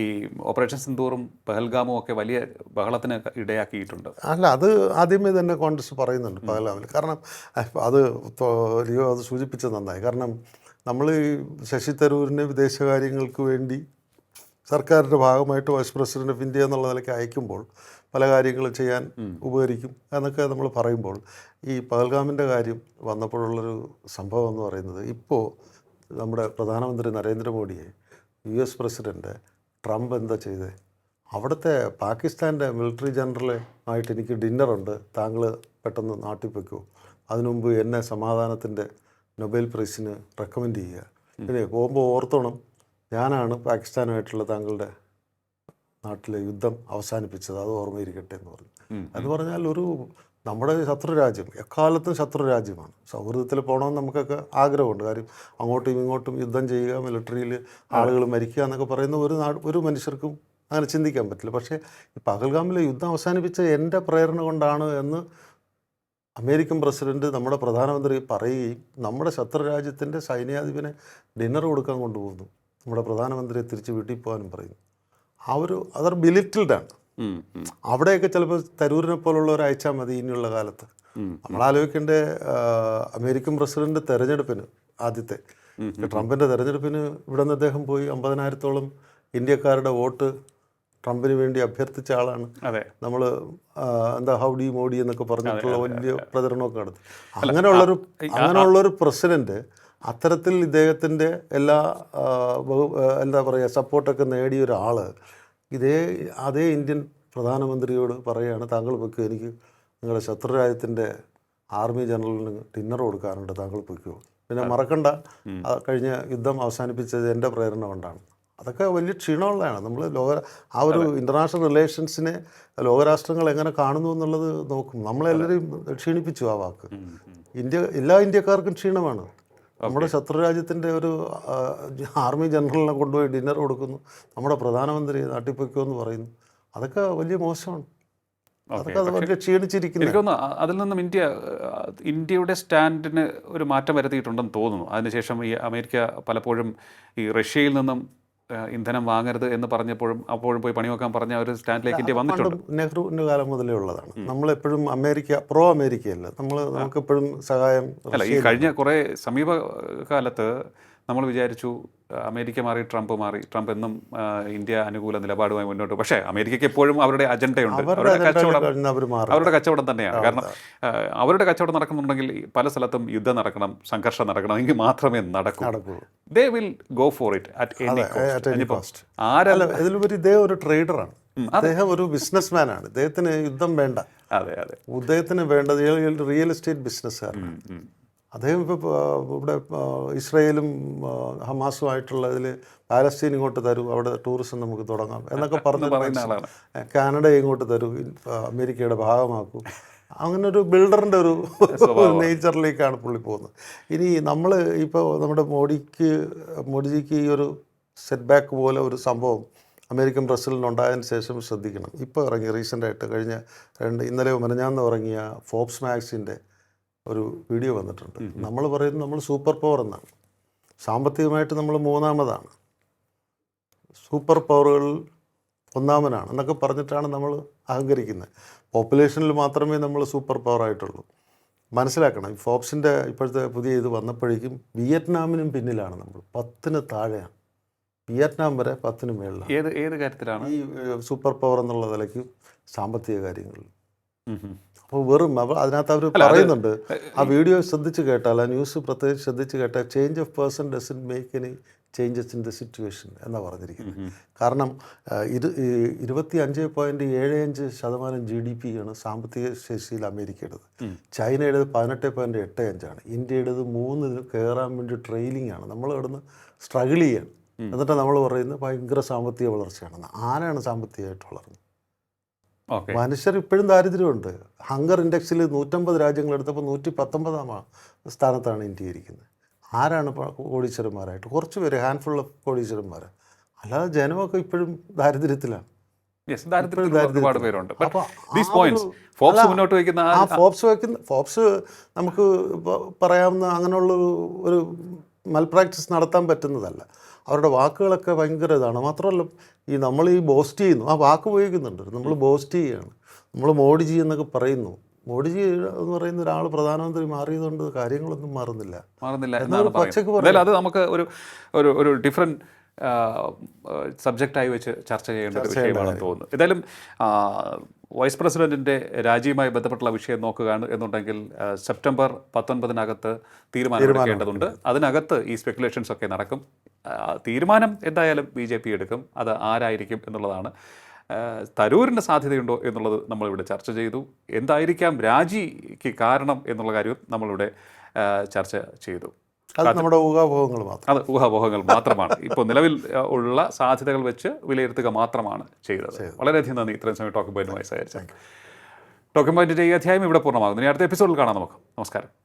ഈ ഓപ്പറേഷൻ സിന്ദൂറും പഹൽഗാമും ഒക്കെ വലിയ ബഹളത്തിന് ഇടയാക്കിയിട്ടുണ്ട്. അല്ല അത് ആദ്യമേ തന്നെ കോൺഗ്രസ് പറയുന്നുണ്ട് പഹൽഗാമിൽ. കാരണം അത് ലിയോ അത് സൂചിപ്പിച്ചത് നന്നായി. കാരണം നമ്മൾ ഈ ശശി തരൂരിനെ വിദേശകാര്യങ്ങൾക്ക് വേണ്ടി സർക്കാരിന്റെ ഭാഗമായിട്ട് വൈസ് പ്രസിഡന്റ് ഓഫ് ഇന്ത്യ എന്നുള്ള നിലയ്ക്ക് അയക്കുമ്പോൾ പല കാര്യങ്ങൾ ചെയ്യാൻ ഉപകരിക്കും എന്നൊക്കെ നമ്മൾ പറയുമ്പോൾ ഈ പഹൽഗാമിന്റെ കാര്യം വന്നപ്പോഴുള്ളൊരു സംഭവം എന്ന് പറയുന്നത് ഇപ്പോൾ നമ്മുടെ പ്രധാനമന്ത്രി നരേന്ദ്രമോദിയെ യു എസ് പ്രസിഡന്റ് ട്രംപ് എന്താ ചെയ്തത് അവിടുത്തെ പാകിസ്ഥാന്റെ മിലിറ്ററി ജനറൽ ആയിട്ട് എനിക്ക് ഡിന്നറുണ്ട്. താങ്കൾ പെട്ടെന്ന് നാട്ടിൽ വെക്കൂ അതിനുമുമ്പ് എന്നെ സമാധാനത്തിന്റെ നൊബേൽ പ്രൈസിന് റെക്കമെൻഡ് ചെയ്യുക. പിന്നെ പോകുമ്പോൾ ഓർത്തോണം. ഞാനാണ് പാകിസ്ഥാനുമായിട്ടുള്ള താങ്കളുടെ നാട്ടിലെ യുദ്ധം അവസാനിപ്പിച്ചത്. അത് ഓർമ്മയിരിക്കട്ടെ എന്ന് പറഞ്ഞു. അത് പറഞ്ഞാൽ ഒരു നമ്മുടെ ശത്രു രാജ്യം എക്കാലത്തും ശത്രു രാജ്യമാണ് സൗഹൃദത്തിൽ പോകണമെന്ന് നമുക്കൊക്കെ ആഗ്രഹമുണ്ട്. കാര്യം അങ്ങോട്ടും ഇങ്ങോട്ടും യുദ്ധം ചെയ്യുക മിലിറ്ററിയിൽ ആളുകൾ മരിക്കുക എന്നൊക്കെ പറയുന്ന ഒരു നാട് ഒരു മനുഷ്യർക്കും അങ്ങനെ ചിന്തിക്കാൻ പറ്റില്ല. പക്ഷേ ഈ പകൽഗാമിലെ യുദ്ധം അവസാനിപ്പിച്ച എന്റെ പ്രേരണ കൊണ്ടാണ് എന്ന് അമേരിക്കൻ പ്രസിഡന്റ് നമ്മുടെ പ്രധാനമന്ത്രി പറയുകയും നമ്മുടെ ശത്രു രാജ്യത്തിന്റെ സൈന്യാധിപനെ ഡിന്നർ കൊടുക്കാൻ കൊണ്ടുപോകുന്നു. നമ്മുടെ പ്രധാനമന്ത്രിയെ തിരിച്ച് വീട്ടിൽ പോകാനും പറയുന്നു. ആ ഒരു അതർ ബിലിറ്റിൽഡാണ് അവിടെയൊക്കെ ചിലപ്പോൾ തരൂരിനെ പോലുള്ളവർ അയച്ചാൽ മതി ഇനിയുള്ള കാലത്ത്. നമ്മൾ ആലോചിക്കേണ്ട അമേരിക്കൻ പ്രസിഡന്റ് തെരഞ്ഞെടുപ്പിന് ആദ്യത്തെ ട്രംപിന്റെ തെരഞ്ഞെടുപ്പിന് ഇവിടെ നിന്ന് അദ്ദേഹം പോയി അമ്പതിനായിരത്തോളം ഇന്ത്യക്കാരുടെ വോട്ട് ട്രംപിന് വേണ്ടി അഭ്യർത്ഥിച്ച ആളാണ്. നമ്മൾ എന്താ ഹൗഡി മോഡി എന്നൊക്കെ പറഞ്ഞിട്ടുള്ള വലിയ പ്രചരണമൊക്കെ നടത്തി. അങ്ങനെയുള്ളൊരു അങ്ങനെയുള്ളൊരു പ്രസിഡന്റ് അത്തരത്തിൽ ഇദ്ദേഹത്തിന്റെ എല്ലാ എന്താ പറയുക സപ്പോർട്ടൊക്കെ നേടിയ ഒരാൾ ഇതേ അതേ ഇന്ത്യൻ പ്രധാനമന്ത്രിയോട് പറയുകയാണ് താങ്കൾ പൊയ്ക്കോ എനിക്ക് നിങ്ങളുടെ ശത്രുരാജ്യത്തിന്റെ ആർമി ജനറലിന് ഡിന്നർ കൊടുക്കാറുണ്ട് താങ്കൾ പൊയ്ക്കോ. പിന്നെ മറക്കണ്ട കഴിഞ്ഞ യുദ്ധം അവസാനിപ്പിച്ചത് എന്റെ പ്രേരണ കൊണ്ടാണ്. അതൊക്കെ വലിയ ക്ഷീണമുള്ളതാണ്. നമ്മൾ ലോക ആ ഒരു ഇന്റർനാഷണൽ റിലേഷൻസിനെ ലോകരാഷ്ട്രങ്ങൾ എങ്ങനെ കാണുന്നു എന്നുള്ളത് നോക്കും. നമ്മളെല്ലാവരെയും ക്ഷീണിപ്പിച്ചു ആ വാക്ക്. ഇന്ത്യ എല്ലാ ഇന്ത്യക്കാർക്കും ക്ഷീണമാണ്. നമ്മുടെ ശത്രുരാജ്യത്തിന്റെ ഒരു ആർമി ജനറലിനെ കൊണ്ടുപോയി ഡിന്നർ കൊടുക്കുന്നു. നമ്മുടെ പ്രധാനമന്ത്രി നാട്ടിൽ എന്ന് പറയുന്നു. അതൊക്കെ വലിയ മോശമാണ്. ഓക്കെ അതൊക്കെ അത് ക്ഷീണിച്ചിരിക്കുന്നു. എനിക്ക് തോന്നുന്നു അ- അതിൽ നിന്നും ഇന്ത്യ ഇന്ത്യയുടെ സ്റ്റാൻഡിന് ഒരു മാറ്റം വരുത്തിയിട്ടുണ്ടെന്ന് തോന്നുന്നു. അതിനുശേഷം ഈ അമേരിക്ക പലപ്പോഴും ഈ റഷ്യയിൽ നിന്നും ഇന്ധനം വാങ്ങരുത് എന്ന് പറഞ്ഞപ്പോഴും അപ്പോഴും പോയി പണി വെക്കാൻ പറഞ്ഞ ഒരു സ്റ്റാൻഡിലേക്ക് ഇന്ത്യ വന്നിട്ടുണ്ട്. നെഹ്റുവിന്റെ കാലം മുതലേ ഉള്ളതാണ്. നമ്മളെപ്പോഴും അമേരിക്ക പ്രോ അമേരിക്കയല്ല. നമ്മൾ നമുക്കെപ്പോഴും സഹായം അല്ല ഈ കഴിഞ്ഞ കുറേ സമീപകാലത്ത് നമ്മൾ വിചാരിച്ചു അമേരിക്ക മാറി ട്രംപ് മാറി ട്രംപ് എന്നും ഇന്ത്യ അനുകൂല നിലപാടുമായി മുന്നോട്ട്. പക്ഷേ അമേരിക്കയ്ക്ക് എപ്പോഴും അവരുടെ അജണ്ടയുണ്ട്. അവരുടെ കച്ചവടം അവരുടെ കച്ചവടം തന്നെയാണ്. കാരണം അവരുടെ കച്ചവടം നടക്കുന്നുണ്ടെങ്കിൽ പല സ്ഥലത്തും യുദ്ധം നടക്കണം സംഘർഷം നടക്കണം എങ്കിൽ മാത്രമേ നടക്കൂ. They will go for it at any. Cost ആരല്ല ഇതിലുപരി ഇദ്ദേഹം ഒരു ട്രേഡറാണ് അദ്ദേഹം ഒരു ബിസിനസ്മാൻ ആണ്. ഇദ്ദേഹത്തിന് യുദ്ധം വേണ്ട. അതെ അതെ. അദ്ദേഹത്തിന് വേണ്ടത് റിയൽ എസ്റ്റേറ്റ് ബിസിനസ്സുകാരനാണ്. അദ്ദേഹം ഇപ്പോൾ ഇവിടെ ഇസ്രയേലും ഹമാസുമായിട്ടുള്ള ഇതിൽ പാലസ്തീൻ ഇങ്ങോട്ട് തരൂ അവിടെ ടൂറിസം നമുക്ക് തുടങ്ങാം എന്നൊക്കെ പറഞ്ഞ് കാനഡ ഇങ്ങോട്ട് തരൂ അമേരിക്കയുടെ ഭാഗമാക്കൂ. അങ്ങനെ ഒരു ബിൽഡറിന്റെ ഒരു നേച്ചറിലേക്കാണ് പുള്ളി പോകുന്നത്. ഇനി നമ്മൾ ഇപ്പോൾ നമ്മുടെ മോഡിക്ക് മോഡിജിക്ക് ഈ ഒരു സെറ്റ് ബാക്ക് പോലെ ഒരു സംഭവം അമേരിക്കൻ പ്രസിഡന്റ് ഉണ്ടായതിന് ശേഷം ശ്രദ്ധിക്കണം. ഇപ്പോൾ ഇറങ്ങി റീസെന്റായിട്ട് കഴിഞ്ഞ രണ്ട് ഇന്നലെ മെനഞ്ഞാന്ന് ഇറങ്ങിയ ഫോബ്സ് മാക്സിന്റെ ഒരു വീഡിയോ വന്നിട്ടുണ്ട്. നമ്മൾ പറയുന്നത് നമ്മൾ സൂപ്പർ പവർ എന്നാണ്. സാമ്പത്തികമായിട്ട് നമ്മൾ മൂന്നാമതാണ്. സൂപ്പർ പവറുകളിൽ ഒന്നാമനാണ് എന്നൊക്കെ പറഞ്ഞിട്ടാണ് നമ്മൾ അഹങ്കരിക്കുന്നത്. പോപ്പുലേഷനിൽ മാത്രമേ നമ്മൾ സൂപ്പർ പവർ ആയിട്ടുള്ളൂ. മനസ്സിലാക്കണം ഈ ഫോബ്സിന്റെ ഇപ്പോഴത്തെ പുതിയ ഇത് വന്നപ്പോഴേക്കും വിയറ്റ്നാമിനും പിന്നിലാണ് നമ്മൾ. പത്തിന് താഴെയാണ്. വിയറ്റ്നാം വരെ പത്തിന് മേളിലാണ്. ഏത് ഏത് കാര്യത്തിലാണ്? ഈ സൂപ്പർ പവർ എന്നുള്ള നിലയ്ക്ക് സാമ്പത്തിക കാര്യങ്ങളിൽ. അപ്പോൾ വെറും അവർ അതിനകത്ത് അവർ പറയുന്നുണ്ട് ആ വീഡിയോ ശ്രദ്ധിച്ച് കേട്ടാൽ ആ ന്യൂസ് പ്രത്യേകിച്ച് ശ്രദ്ധിച്ച് കേട്ടാൽ change of person doesn't make any changes in the situation എന്നാണ് പറഞ്ഞിരിക്കുന്നത്. കാരണം ഇത് ഇരു ഇരുപത്തി അഞ്ച് പോയിന്റ് ഏഴ് അഞ്ച് ശതമാനം ജി ഡി പി ആണ് സാമ്പത്തിക ശേഷിയിൽ അമേരിക്കയുടേത്. ചൈനയുടേത് പതിനെട്ട് പോയിന്റ് എട്ട് അഞ്ചാണ്. ഇന്ത്യയുടേത് മൂന്ന് കയറാൻ വേണ്ടി ട്രെയിലിംഗ് ആണ്. നമ്മൾ ഇവിടുന്ന് സ്ട്രഗിൾ ചെയ്യാണ്. എന്നിട്ട് നമ്മൾ പറയുന്നത് ഭയങ്കര സാമ്പത്തിക വളർച്ചയാണെന്ന് ആരാണ് സാമ്പത്തികമായിട്ട് വളർന്നത്? മനുഷ്യർ ഇപ്പോഴും ദാരിദ്ര്യമുണ്ട്. ഹങ്കർ ഇൻഡെക്സിൽ നൂറ്റമ്പത് രാജ്യങ്ങൾ എടുത്തപ്പോൾ നൂറ്റി പത്തൊമ്പതാം സ്ഥാനത്താണ് ഇന്ത്യ ഇരിക്കുന്നത്. ആരാണ് കോടീശ്വരന്മാരായിട്ട്? കുറച്ച് പേര് ഹാൻഡ്ഫുൾ ഓഫ് കോടീശ്വരന്മാർ. അല്ലാതെ ജനമൊക്കെ ഇപ്പോഴും ദാരിദ്ര്യത്തിലാണ്. ഒരുപാട് പേരുണ്ട്. ഫോബ്സ് വയ്ക്കുന്ന ഫോബ്സ് നമുക്ക് പറയാവുന്ന അങ്ങനെയുള്ള ഒരു മൽ പ്രാക്ടീസ് നടത്താൻ പറ്റുന്നതല്ല. അവരുടെ വാക്കുകളൊക്കെ ഭയങ്കര ഇതാണ്. മാത്രമല്ല ഈ നമ്മൾ ഈ ബോസ്റ്റ് ചെയ്യുന്നു. ആ വാക്ക് ഉപയോഗിക്കുന്നുണ്ട്. നമ്മൾ ബോസ്റ്റ് ചെയ്യുകയാണ്. നമ്മൾ മോഡിജി എന്നൊക്കെ പറയുന്നു. മോഡിജി എന്ന് പറയുന്ന ഒരാൾ പ്രധാനമന്ത്രി മാറിയതുകൊണ്ട് കാര്യങ്ങളൊന്നും മാറുന്നില്ല. മാറുന്നില്ല എന്നാണ് എന്തായാലും അത് നമുക്ക് ഒരു ഒരു ഒരു ഡിഫറെന്റ് സബ്ജക്റ്റായി വെച്ച് ചർച്ച ചെയ്യേണ്ട ഒരു വിഷയമാണെന്ന് തോന്നുന്നു. എന്തായാലും ആ, വൈസ് പ്രസിഡന്റിന്റെ രാജിയുമായി ബന്ധപ്പെട്ടുള്ള വിഷയം നോക്കുകയാണ് എന്നുണ്ടെങ്കിൽ സെപ്റ്റംബർ പത്തൊൻപതിനകത്ത് തീരുമാനം എടുക്കേണ്ടതുണ്ട്. അതിനകത്ത് ഈ സ്പെക്കുലേഷൻസ് ഒക്കെ നടക്കും. തീരുമാനം എന്തായാലും ബി ജെ പി എടുക്കും. അത് ആരായിരിക്കും എന്നുള്ളതാണ്. തരൂരിന്റെ തരൂരിന് സാധ്യതയുണ്ടോ എന്നുള്ളത് നമ്മളിവിടെ ചർച്ച ചെയ്തു. എന്തായിരിക്കാം രാജിക്ക് കാരണം എന്നുള്ള കാര്യവും നമ്മളിവിടെ ചർച്ച ചെയ്തു. അത് നമ്മുടെ ഊഹാപോഹങ്ങൾ മാത്രം. അത് ഊഹാപോഹങ്ങൾ മാത്രമാണ്. ഇപ്പോൾ നിലവിൽ ഉള്ള സാധ്യതകൾ വെച്ച് വിലയിരുത്തുക മാത്രമാണ് ചെയ്തത്. വളരെയധികം നന്ദി. ഇത്രയും സമയം ടോക്കിംഗ് പോയിന്റ് സഹകരിച്ചു ടോക്കിംഗ് പോയിന്റിന്റെ ഈ അധ്യായം ഇവിടെ പൂർണമാകുന്നു. ഇനി അടുത്ത എപ്പിസോഡിൽ കാണാം നമുക്ക്. നമസ്കാരം.